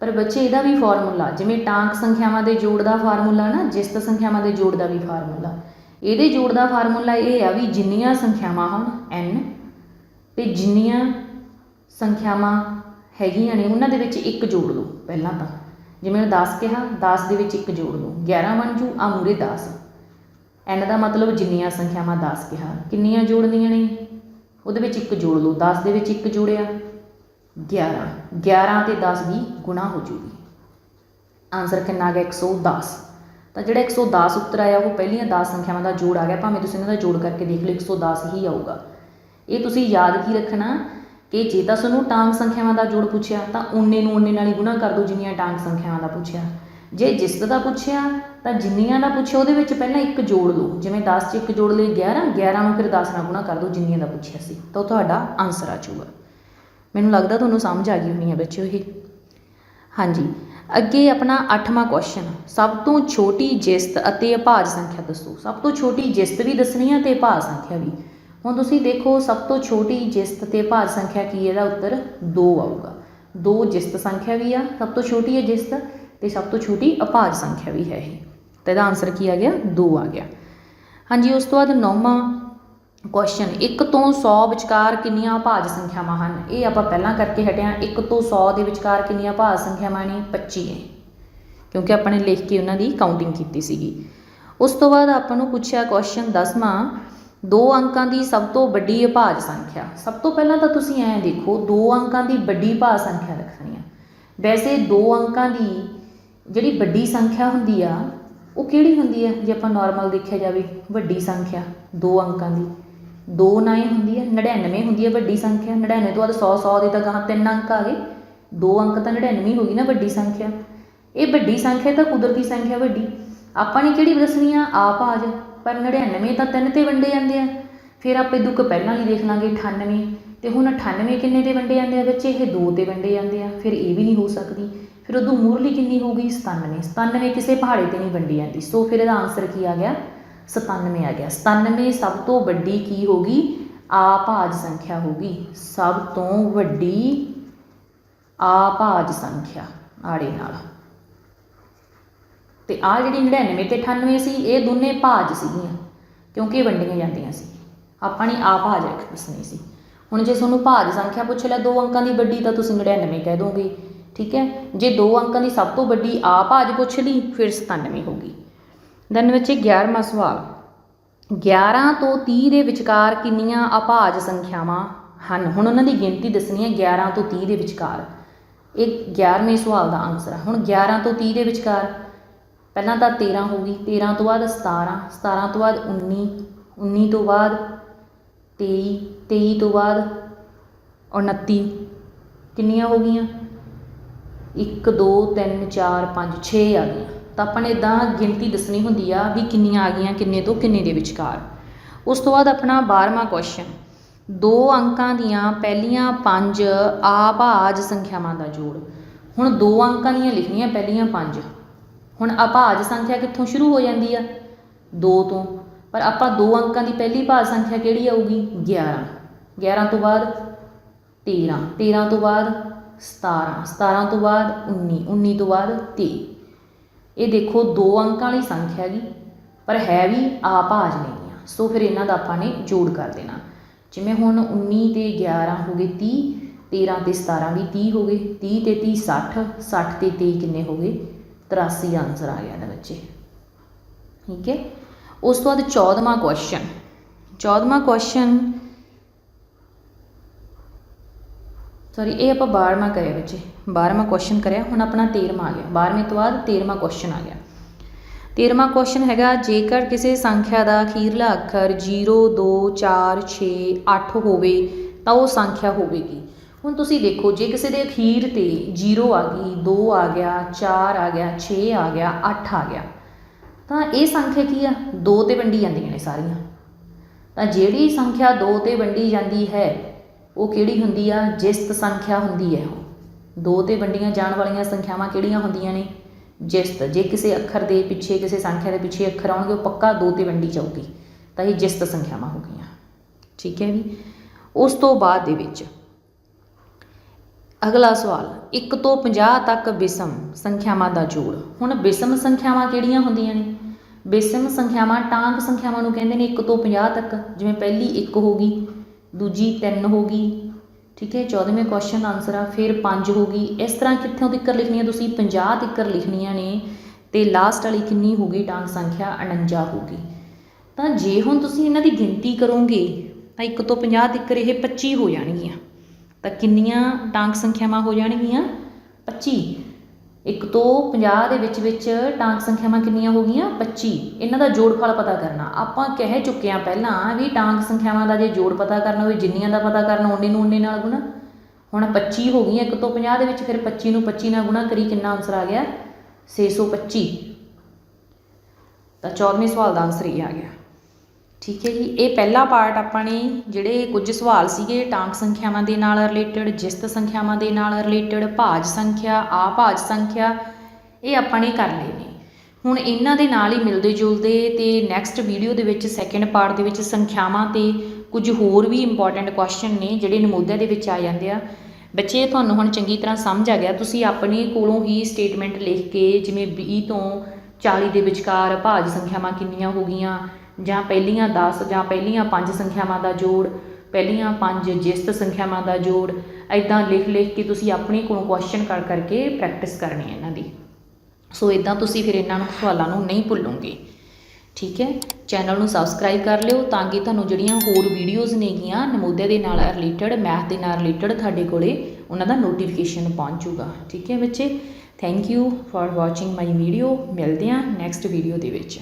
ਪਰ ਬੱਚੇ, ਇਹਦਾ ਵੀ ਫਾਰਮੂਲਾ, ਜਿਵੇਂ ਟਾਂਕ ਸੰਖਿਆਵਾਂ ਦੇ ਜੋੜ ਦਾ ਫਾਰਮੂਲਾ ਨਾ ਜਿਸਤ ਸੰਖਿਆਵਾਂ ਦੇ ਜੋੜ ਦਾ ਵੀ ਫਾਰਮੂਲਾ। ਇਹਦੇ ਜੋੜ ਦਾ ਫਾਰਮੂਲਾ ਇਹ ਆ ਵੀ ਜਿੰਨੀਆਂ ਸੰਖਿਆਵਾਂ ਹਨ n ਤੇ ਜਿੰਨੀਆਂ ਸੰਖਿਆਵਾਂ ਹੈਗੀਆਂ ਨੇ, ਉਹਨਾਂ ਦੇ ਵਿੱਚ ਇੱਕ ਜੋੜ ਲਓ ਪਹਿਲਾਂ ਤਾਂ। ਜਿਵੇਂ 10 ਕਿਹਾ 10 ਦੇ ਵਿੱਚ ਇੱਕ ਜੋੜ ਲਓ। 11 ਬਣ ਜੂ ਆ ਮੂਰੇ 10 n ਦਾ ਮਤਲਬ ਜਿੰਨੀਆਂ ਸੰਖਿਆਵਾਂ 10 ਕਿਹਾ। ਕਿੰਨੀਆਂ ਜੋੜਨੀਆਂ ਨੇ? ਉਹਦੇ ਵਿੱਚ ਇੱਕ ਜੋੜ ਲਓ। 10 ਦੇ ਵਿੱਚ ਇੱਕ ਜੋੜਿਆ। 11 11 ਤੇ 10 ਵੀ ਗੁਣਾ ਹੋ ਜੂਗੀ। ਆਨਸਰ ਕਿੰਨਾ ਆ ਗਿਆ? 110 ਤਾਂ ਜਿਹੜਾ 110 ਉੱਤਰ ਆਇਆ, ਉਹ ਪਹਿਲੀਆਂ 10 ਸੰਖਿਆਵਾਂ ਦਾ ਜੋੜ ਆ ਗਿਆ। ਭਾਵੇਂ ਤੁਸੀਂ ਇਹਨਾਂ ਦਾ ਜੋੜ ਕਰਕੇ ਦੇਖ ਲਓ 110 ਹੀ ਆਊਗਾ। ਇਹ ਤੁਸੀਂ ਯਾਦ ਕੀ ਰੱਖਣਾ? ਕਿ ਜੇ ਤਾਂ ਤੁਹਾਨੂੰ ਟਾਂਗ ਸੰਖਿਆਵਾਂ ਦਾ ਜੋੜ ਪੁੱਛਿਆ, ਤਾਂ ਉਨੇ ਨੂੰ ਉਨੇ ਨਾਲ ਹੀ ਗੁਣਾ ਕਰ ਦਿਓ ਜਿੰਨੀਆਂ ਟਾਂਗ ਸੰਖਿਆਵਾਂ ਦਾ ਪੁੱਛਿਆ। ਜੇ ਜਿਸਤ ਦਾ ਪੁੱਛਿਆ, ਤਾਂ ਜਿੰਨੀਆਂ ਦਾ ਪੁੱਛਿਆ, ਉਹਦੇ ਵਿੱਚ ਪਹਿਲਾਂ ਇੱਕ ਜੋੜ ਲਓ ਜਿਵੇਂ 10 ਚ ਇੱਕ ਜੋੜ ਲਈ 11 11 ਨੂੰ ਫਿਰ 10 ਨਾਲ ਗੁਣਾ ਕਰ ਦਿਓ ਜਿੰਨੀਆਂ ਦਾ ਪੁੱਛਿਆ ਸੀ। ਤਾਂ ਉਹ ਤੁਹਾਡਾ ਆਨਸਰ ਆ ਜਾਊਗਾ। ਮੈਨੂੰ ਲੱਗਦਾ ਤੁਹਾਨੂੰ ਸਮਝ ਆ ਗਈ ਹੋਣੀ ਹੈ ਬੱਚਿਓ ਇਹ। ਹਾਂਜੀ। ਅੱਗੇ ਆਪਣਾ 8ਵਾਂ ਕੁਐਸਚਨ ਸਭ ਤੋਂ ਛੋਟੀ ਜਿਸਤ ਅਤੇ ਅਭਾਜ ਸੰਖਿਆ ਦੱਸੋ। ਸਭ ਤੋਂ ਛੋਟੀ ਜਿਸਤ ਵੀ ਦੱਸਣੀ ਹੈ ਤੇ ਅਭਾਜ ਸੰਖਿਆ ਵੀ। ਹੁਣ ਤੁਸੀਂ ਦੇਖੋ, ਸਭ ਤੋਂ ਛੋਟੀ ਜਿਸਤ ਤੇ ਅਭਾਜ ਸੰਖਿਆ ਕੀ ਹੈ? ਇਹਦਾ ਉੱਤਰ 2 ਆਊਗਾ। 2 ਜਿਸਤ ਸੰਖਿਆ ਵੀ ਆ, ਸਭ ਤੋਂ ਛੋਟੀ ਹੈ ਜਿਸਤ ਤੇ ਸਭ ਤੋਂ ਛੋਟੀ ਅਭਾਜ ਸੰਖਿਆ ਵੀ ਹੈ ਇਹ। ਤਾਂ ਇਹਦਾ ਆਨਸਰ ਕੀ ਆ ਗਿਆ? 2 ਆ ਗਿਆ। ਹਾਂਜੀ, ਉਸ ਤੋਂ ਬਾਅਦ ਨੌਵਾਂ ਕੁਐਸਚਨ 1 ਤੋਂ 100 ਵਿਚਕਾਰ ਕਿੰਨੀਆਂ ਭਾਜ ਸੰਖਿਆਵਾਂ ਹਨ? ਇਹ ਆਪਾਂ ਪਹਿਲਾਂ ਕਰਕੇ ਹਟਿਆ 1 ਤੋਂ 100 ਦੇ ਵਿਚਕਾਰ ਕਿੰਨੀਆਂ ਭਾਜ ਸੰਖਿਆਵਾਂ ਨੇ? 25 ਨੇ। ਕਿਉਂਕਿ ਆਪਾਂ ਨੇ ਲਿਖ ਕੇ ਉਹਨਾਂ ਦੀ ਕਾਊਂਟਿੰਗ ਕੀਤੀ ਸੀਗੀ। ਉਸ ਤੋਂ ਬਾਅਦ ਆਪਾਂ ਨੂੰ ਪੁੱਛਿਆ ਕੁਐਸਚਨ 10ਵਾਂ ਦੋ ਅੰਕਾਂ ਦੀ ਸਭ ਤੋਂ ਵੱਡੀ ਅਭਾਜ ਸੰਖਿਆ। ਸਭ ਤੋਂ ਪਹਿਲਾਂ ਤਾਂ ਤੁਸੀਂ ਐਂ ਦੇਖੋ, ਦੋ ਅੰਕਾਂ ਦੀ ਵੱਡੀ ਭਾਜ ਸੰਖਿਆ ਰੱਖਣੀ ਆ। ਵੈਸੇ ਦੋ ਅੰਕਾਂ ਦੀ ਜਿਹੜੀ ਵੱਡੀ ਸੰਖਿਆ ਹੁੰਦੀ ਆ, ਉਹ ਕਿਹੜੀ ਹੁੰਦੀ ਹੈ ਜੇ ਆਪਾਂ ਨਾਰਮਲ ਦੇਖਿਆ ਜਾਵੇ, ਵੱਡੀ ਸੰਖਿਆ, ਦੋ ਅੰਕਾਂ ਦੀ। ਦੋ ਨਾਏ ਹੁੰਦੀ ਹੈ 99 ਹੁੰਦੀ ਹੈ ਵੱਡੀ ਸੰਖਿਆ। 99 ਤੋਂ ਬਾਅਦ 100 100 ਦੇ ਤਾਂ ਗਾਹਾਂ ਤਿੰਨ ਅੰਕ ਆ ਗਏ। ਦੋ ਅੰਕ ਤਾਂ 99 ਹੋ ਗਈ ਨਾ ਵੱਡੀ ਸੰਖਿਆ। ਇਹ ਵੱਡੀ ਸੰਖਿਆ ਤਾਂ ਕੁਦਰਤੀ ਸੰਖਿਆ ਵੱਡੀ। ਆਪਾਂ ਨੇ ਕਿਹੜੀ ਦੱਸਣੀ ਆ? ਆਪ ਆ ਜਾ। ਪਰ 99 ਤਾਂ ਤਿੰਨ ਤੇ ਵੰਡੇ ਜਾਂਦੇ ਆ। ਫਿਰ ਆਪਾਂ ਇਦੂ ਕੁ ਪਹਿਲਾਂ ਹੀ ਦੇਖ ਲਾਂਗੇ 98 ਤੇ ਹੁਣ 98 ਕਿੰਨੇ ਤੇ ਵੰਡੇ ਜਾਂਦੇ ਆ ਬੱਚੇ ਇਹ ਦੋ ਤੇ ਵੰਡੇ ਜਾਂਦੇ ਆ। ਫਿਰ ਇਹ ਵੀ ਨਹੀਂ ਹੋ ਸਕਦੀ। ਫਿਰ ਉਦੋਂ ਮੂਰਲੀ ਕਿੰਨੀ ਹੋ ਗਈ? 97 97 ਕਿਸੇ ਪਹਾੜੇ ਤੇ ਨਹੀਂ ਵੰਡੀ ਜਾਂਦੀ। ਸੋ ਫਿਰ ਇਹਦਾ ਆਨਸਰ ਕੀ ਆ ਗਿਆ? 97 ਆ ਗਿਆ। 97 ਸਭ ਤੋਂ ਵੱਡੀ ਕੀ ਹੋਗੀ ਆਭਾਜ ਸੰਖਿਆ ਹੋਗੀ ਸਭ ਤੋਂ ਵੱਡੀ ਆਭਾਜ ਸੰਖਿਆ ਆੜੇ ਨਾਲ। ਤੇ ਆ ਜਿਹੜੀ 99 ਤੇ 98 ਸੀ, ਇਹ ਦੋਨੇ ਭਾਜ ਸੀਗੀਆਂ, ਕਿਉਂਕਿ ਵੰਡੀਆਂ ਜਾਂਦੀਆਂ ਸੀ। ਆਪਾਂ ਨੇ ਆਭਾਜ ਦੱਸਣੀ ਸੀ। ਹੁਣ ਜੇ ਤੁਹਾਨੂੰ ਭਾਜ ਸੰਖਿਆ ਪੁੱਛ ਲਿਆ ਦੋ ਅੰਕਾਂ ਦੀ ਵੱਡੀ, ਤਾਂ ਤੁਸੀਂ 99 ਕਹਿ ਦੋਗੇ। ਠੀਕ ਹੈ? ਜੇ ਦੋ ਅੰਕਾਂ ਦੀ ਸਭ ਤੋਂ ਵੱਡੀ ਆ ਆਭਾਜ ਪੁੱਛ ਲਈ, ਫਿਰ 97 ਹੋਗੀ ਦੈਨ ਵਿੱਚ 11ਵਾਂ ਸਵਾਲ। 11 ਤੋਂ 30 ਦੇ ਵਿਚਕਾਰ ਕਿੰਨੀਆਂ ਅਭਾਜ ਸੰਖਿਆਵਾਂ ਹਨ? ਹੁਣ ਉਹਨਾਂ ਦੀ ਗਿਣਤੀ ਦੱਸਣੀ ਹੈ 11 ਤੋਂ 30 ਦੇ ਵਿਚਕਾਰ। ਇਹ 11ਵੇਂ ਸਵਾਲ ਦਾ ਆਨਸਰ ਹੈ। ਹੁਣ 11 ਤੋਂ 30 ਦੇ ਵਿਚਕਾਰ, ਪਹਿਲਾਂ ਤਾਂ 13 ਹੋ ਗਈ। 13 ਤੋਂ ਬਾਅਦ 17 17 ਤੋਂ ਬਾਅਦ 19 19 ਤੋਂ ਬਾਅਦ 23 23 ਤੋਂ ਬਾਅਦ 29 ਕਿੰਨੀਆਂ ਹੋ ਗਈਆਂ? 1 2 3 4 5 6 ਆ ਗਈਆਂ। ਤਾਂ ਆਪਾਂ ਨੇ ਇੱਦਾਂ ਗਿਣਤੀ ਦੱਸਣੀ ਹੁੰਦੀ ਆ ਵੀ ਕਿੰਨੀਆਂ ਆ ਗਈਆਂ, ਕਿੰਨੇ ਤੋਂ ਕਿੰਨੇ ਦੇ ਵਿਚਕਾਰ। ਉਸ ਤੋਂ ਬਾਅਦ ਆਪਣਾ 12ਵਾਂ ਕੁਐਸਚਨ ਦੋ ਅੰਕਾਂ ਦੀਆਂ ਪਹਿਲੀਆਂ ਪੰਜ ਆਭਾਜ ਸੰਖਿਆਵਾਂ ਦਾ ਜੋੜ। ਹੁਣ ਦੋ ਅੰਕਾਂ ਦੀਆਂ ਲਿਖਣੀਆਂ ਪਹਿਲੀਆਂ ਪੰਜ। ਹੁਣ ਅਭਾਜ ਸੰਖਿਆ ਕਿੱਥੋਂ ਸ਼ੁਰੂ ਹੋ ਜਾਂਦੀ ਆ? 2 ਤੋਂ। ਪਰ ਆਪਾਂ ਦੋ ਅੰਕਾਂ ਦੀ ਪਹਿਲੀ ਭਾਜ ਸੰਖਿਆ ਕਿਹੜੀ ਆਊਗੀ? 11 11 ਤੋਂ ਬਾਅਦ 13 13 ਤੋਂ ਬਾਅਦ 17 17 ਤੋਂ ਬਾਅਦ 19 19 ਤੋਂ ਬਾਅਦ 23 ਇਹ ਦੇਖੋ ਦੋ ਅੰਕਾਂ ਵਾਲੀ ਸੰਖਿਆ ਹੈਗੀ ਪਰ ਹੈ ਵੀ ਆਭਾਜ ਨਹੀਂ ਆ। ਸੋ ਫਿਰ ਇਹਨਾਂ ਦਾ ਆਪਾਂ ਨੇ ਜੋੜ ਕਰ ਦੇਣਾ। ਜਿਵੇਂ ਹੁਣ 19 ਅਤੇ 11 ਹੋ ਗਏ 30 13 ਅਤੇ 17 ਵੀ 30 ਹੋ ਗਏ 30 ਅਤੇ 30 60 60 ਅਤੇ 23 ਕਿੰਨੇ ਹੋ ਗਏ? 83 ਆਨਸਰ ਆ ਗਿਆ ਇਹਦਾ ਬੱਚੇ ਠੀਕ ਹੈ? ਉਸ ਤੋਂ ਬਾਅਦ 14ਵਾਂ ਕੁਐਸਚਨ 14ਵਾਂ ਕੁਐਸਚਨ ਸੌਰੀ ਇਹ ਆਪਾਂ 12ਵਾਂ ਕਰਿਆ ਬੱਚੇ। 12ਵਾਂ ਕੁਐਸਚਨ ਕਰਿਆ, ਹੁਣ ਆਪਣਾ 13ਵਾਂ ਆ ਗਿਆ। 12ਵੇਂ ਤੋਂ ਬਾਅਦ 13ਵਾਂ ਕੁਐਸਚਨ ਆ ਗਿਆ। 13ਵਾਂ ਕੁਐਸਚਨ ਹੈਗਾ, ਜੇਕਰ ਕਿਸੇ ਸੰਖਿਆ ਦਾ ਅਖੀਰਲਾ ਅੱਖਰ 0 2 4 6 8 ਹੋਵੇ, ਤਾਂ ਉਹ ਸੰਖਿਆ ਹੋਵੇਗੀ। ਹੁਣ ਤੁਸੀਂ ਦੇਖੋ, ਜੇ ਕਿਸੇ ਦੇ ਅਖੀਰ ਤੇ 0 ਆ ਗਈ 2 ਆ ਗਿਆ 4 ਆ ਗਿਆ 6 ਆ ਗਿਆ 8 ਆ ਗਿਆ, ਤਾਂ ਇਹ ਸੰਖਿਆ ਕੀ ਆ? 2 ਤੇ ਵੰਡੀ ਜਾਂਦੀਆਂ ਨੇ ਸਾਰੀਆਂ। ਤਾਂ ਜਿਹੜੀ ਸੰਖਿਆ 2 ਤੇ ਵੰਡੀ ਜਾਂਦੀ ਹੈ ਉਹ ਕਿਹੜੀ ਹੁੰਦੀ ਆ? ਜਿਸਤ ਸੰਖਿਆ ਹੁੰਦੀ ਹੈ ਉਹ। ਦੋ ਤੇ ਵੰਡੀਆਂ ਜਾਣ ਵਾਲੀਆਂ ਸੰਖਿਆਵਾਂ ਕਿਹੜੀਆਂ ਹੁੰਦੀਆਂ ਨੇ? ਜਿਸਤ। ਜੇ ਕਿਸੇ ਅੱਖਰ ਦੇ ਪਿੱਛੇ, ਕਿਸੇ ਸੰਖਿਆ ਦੇ ਪਿੱਛੇ ਅੱਖਰ ਆਉਣਗੇ, ਉਹ ਪੱਕਾ ਦੋ ਤੇ ਵੰਡੀ ਜਾਊਗੀ। ਤਾਂ ਇਹ ਜਿਸਤ ਸੰਖਿਆਵਾਂ ਹੋ ਗਈਆਂ। ਠੀਕ ਹੈ ਵੀ ਉਸ ਤੋਂ ਬਾਅਦ ਦੇ ਵਿੱਚ ਅਗਲਾ ਸਵਾਲ 1 ਤੋਂ 50 ਤੱਕ ਬਿਸਮ ਸੰਖਿਆਵਾਂ ਦਾ ਜੋੜ। ਹੁਣ ਬਿਸਮ ਸੰਖਿਆਵਾਂ ਕਿਹੜੀਆਂ ਹੁੰਦੀਆਂ ਨੇ? ਬਿਸਮ ਸੰਖਿਆਵਾਂ ਟਾਂਗ ਸੰਖਿਆਵਾਂ ਨੂੰ ਕਹਿੰਦੇ ਨੇ 1 ਤੋਂ 50 ਤੱਕ। ਜਿਵੇਂ ਪਹਿਲੀ 1 ਹੋ ਗਈ ਦੂਜੀ 3 ਹੋ ਗਈ, ਠੀਕ ਹੈ 14ਵੇਂ ਕੁਐਸਚਨ ਆਨਸਰ ਆ, ਫਿਰ 5 ਹੋ ਗਈ। ਇਸ ਤਰ੍ਹਾਂ ਕਿੱਥੋਂ ਤੱਕ ਲਿਖਣੀਆਂ ਤੁਸੀਂ? 50 ਤੱਕ ਲਿਖਣੀਆਂ ਨੇ ਤੇ ਲਾਸਟ ਵਾਲੀ ਕਿੰਨੀ ਹੋ ਗਈ? ਟਾਂਕ ਸੰਖਿਆ 49 ਹੋ ਗਈ। ਤਾਂ ਜੇ ਹੁਣ ਤੁਸੀਂ ਇਹਨਾਂ ਦੀ ਗਿਣਤੀ ਕਰੋਗੇ, ਤਾਂ 1 ਤੋਂ 50 ਤੱਕ ਇਹ 25 ਹੋ ਜਾਣਗੀਆਂ। ਤਾਂ ਕਿੰਨੀਆਂ ਟਾਂਕ ਸੰਖਿਆਵਾਂ ਹੋ ਜਾਣਗੀਆਂ? 25 ਇੱਕ ਤੋਂ 50 ਦੇ ਵਿੱਚ ਵਿੱਚ ਟਾਂਕ ਸੰਖਿਆਵਾਂ ਕਿੰਨੀਆਂ ਹੋ ਗਈਆਂ? 25 ਇਹਨਾਂ ਦਾ ਜੋੜਫਲ ਪਤਾ ਕਰਨਾ। ਆਪਾਂ ਕਹਿ ਚੁੱਕੇ ਆ ਪਹਿਲਾਂ ਵੀ ਟਾਂਕ ਸੰਖਿਆਵਾਂ ਦਾ ਜੇ ਜੋੜ ਪਤਾ ਕਰਨਾ ਹੋਵੇ, ਜਿੰਨੀਆਂ ਦਾ ਪਤਾ ਕਰਨਾ ਉਹਨੇ ਨੂੰ ਓਨੇ ਨਾਲ ਗੁਣਾ। ਹੁਣ 25 ਹੋ ਗਈਆਂ, ਇੱਕ ਤੋਂ 50 ਦੇ ਵਿੱਚ, ਫਿਰ 25 ਨੂੰ 25 ਨਾਲ ਗੁਣਾ ਕਰੀ, ਕਿੰਨਾ ਆਨਸਰ ਆ ਗਿਆ? 625 ਤਾਂ 14ਵੇਂ ਸਵਾਲ ਦਾ ਆਨਸਰ ਇਹ ਆ ਗਿਆ। ਠੀਕ ਹੈ ਜੀ, ਇਹ ਪਹਿਲਾ ਪਾਰਟ ਆਪਾਂ ਨੇ ਜਿਹੜੇ ਕੁਝ ਸਵਾਲ ਸੀਗੇ ਟਾਂਕ ਸੰਖਿਆਵਾਂ ਦੇ ਨਾਲ ਰਿਲੇਟਡ ਜਿਸਤ ਸੰਖਿਆਵਾਂ ਦੇ ਨਾਲ ਰਿਲੇਟਡ ਭਾਜ ਸੰਖਿਆ ਆ ਭਾਜ ਸੰਖਿਆ, ਇਹ ਆਪਾਂ ਨੇ ਕਰ ਲਏ ਨੇ। ਹੁਣ ਇਹਨਾਂ ਦੇ ਨਾਲ ਹੀ ਮਿਲਦੇ ਜੁਲਦੇ ਤੇ ਨੈਕਸਟ ਵੀਡੀਓ ਦੇ ਵਿੱਚ ਸੈਕੰਡ ਪਾਰਟ ਦੇ ਵਿੱਚ ਸੰਖਿਆਵਾਂ ਤੇ ਕੁਝ ਹੋਰ ਵੀ ਇੰਪੋਰਟੈਂਟ ਕੁਐਸਚਨ ਨੇ ਜਿਹੜੇ ਨਮੂਦਿਆਂ ਦੇ ਵਿੱਚ ਆ ਜਾਂਦੇ ਆ। ਬੱਚੇ, ਤੁਹਾਨੂੰ ਹੁਣ ਚੰਗੀ ਤਰ੍ਹਾਂ ਸਮਝ ਆ ਗਿਆ, ਤੁਸੀਂ ਆਪਣੇ ਕੋਲੋਂ ਹੀ ਸਟੇਟਮੈਂਟ ਲਿਖ ਕੇ ਜਿਵੇਂ 20 ਤੋਂ 40 ਦੇ ਵਿਚਕਾਰ ਭਾਜ ਸੰਖਿਆਵਾਂ ਕਿੰਨੀਆਂ ਹੋ ਗਈਆਂ ਜਾਂ ਪਹਿਲੀਆਂ 10 ਜਾਂ ਪਹਿਲੀਆਂ 5 ਸੰਖਿਆਵਾਂ ਦਾ ਜੋੜ, ਪਹਿਲੀਆਂ 5 ਜਿਸਤ ਸੰਖਿਆਵਾਂ ਦਾ ਜੋੜ ਐਦਾਂ ਲਿਖ ਲਿਖ ਕੇ ਤੁਸੀਂ ਆਪਣੇ ਕੋਲੋਂ ਕੁਐਸਚਨ ਕਰ ਕਰਕੇ ਪ੍ਰੈਕਟਿਸ ਕਰਨੀ ਹੈ ਇਹਨਾਂ ਦੀ। ਸੋ ਇਦਾਂ ਤੁਸੀਂ ਫਿਰ ਇਹਨਾਂ ਨੂੰ ਸਵਾਲਾਂ ਨੂੰ ਨਹੀਂ ਭੁੱਲੋਗੇ। ਠੀਕ ਹੈ? ਚੈਨਲ ਨੂੰ ਸਬਸਕ੍ਰਾਈਬ ਕਰ ਲਿਓ ਤਾਂ ਕਿ ਤੁਹਾਨੂੰ ਜਿਹੜੀਆਂ ਹੋਰ ਵੀਡੀਓਜ਼ ਨੇਗੀਆਂ ਨਮੂਦੇ ਦੇ ਨਾਲ ਰਿਲੇਟਡ ਮੈਥ ਦੇ ਨਾਲ ਰਿਲੇਟਡ ਤੁਹਾਡੇ ਕੋਲੇ ਉਹਨਾਂ ਦਾ ਨੋਟੀਫਿਕੇਸ਼ਨ ਪਹੁੰਚੂਗਾ ਠੀਕ ਹੈ ਬੱਚੇ? Thank you for watching my video ਮਿਲਦੇ ਹਾਂ ਨੈਕਸਟ ਵੀਡੀਓ ਦੇ ਵਿੱਚ।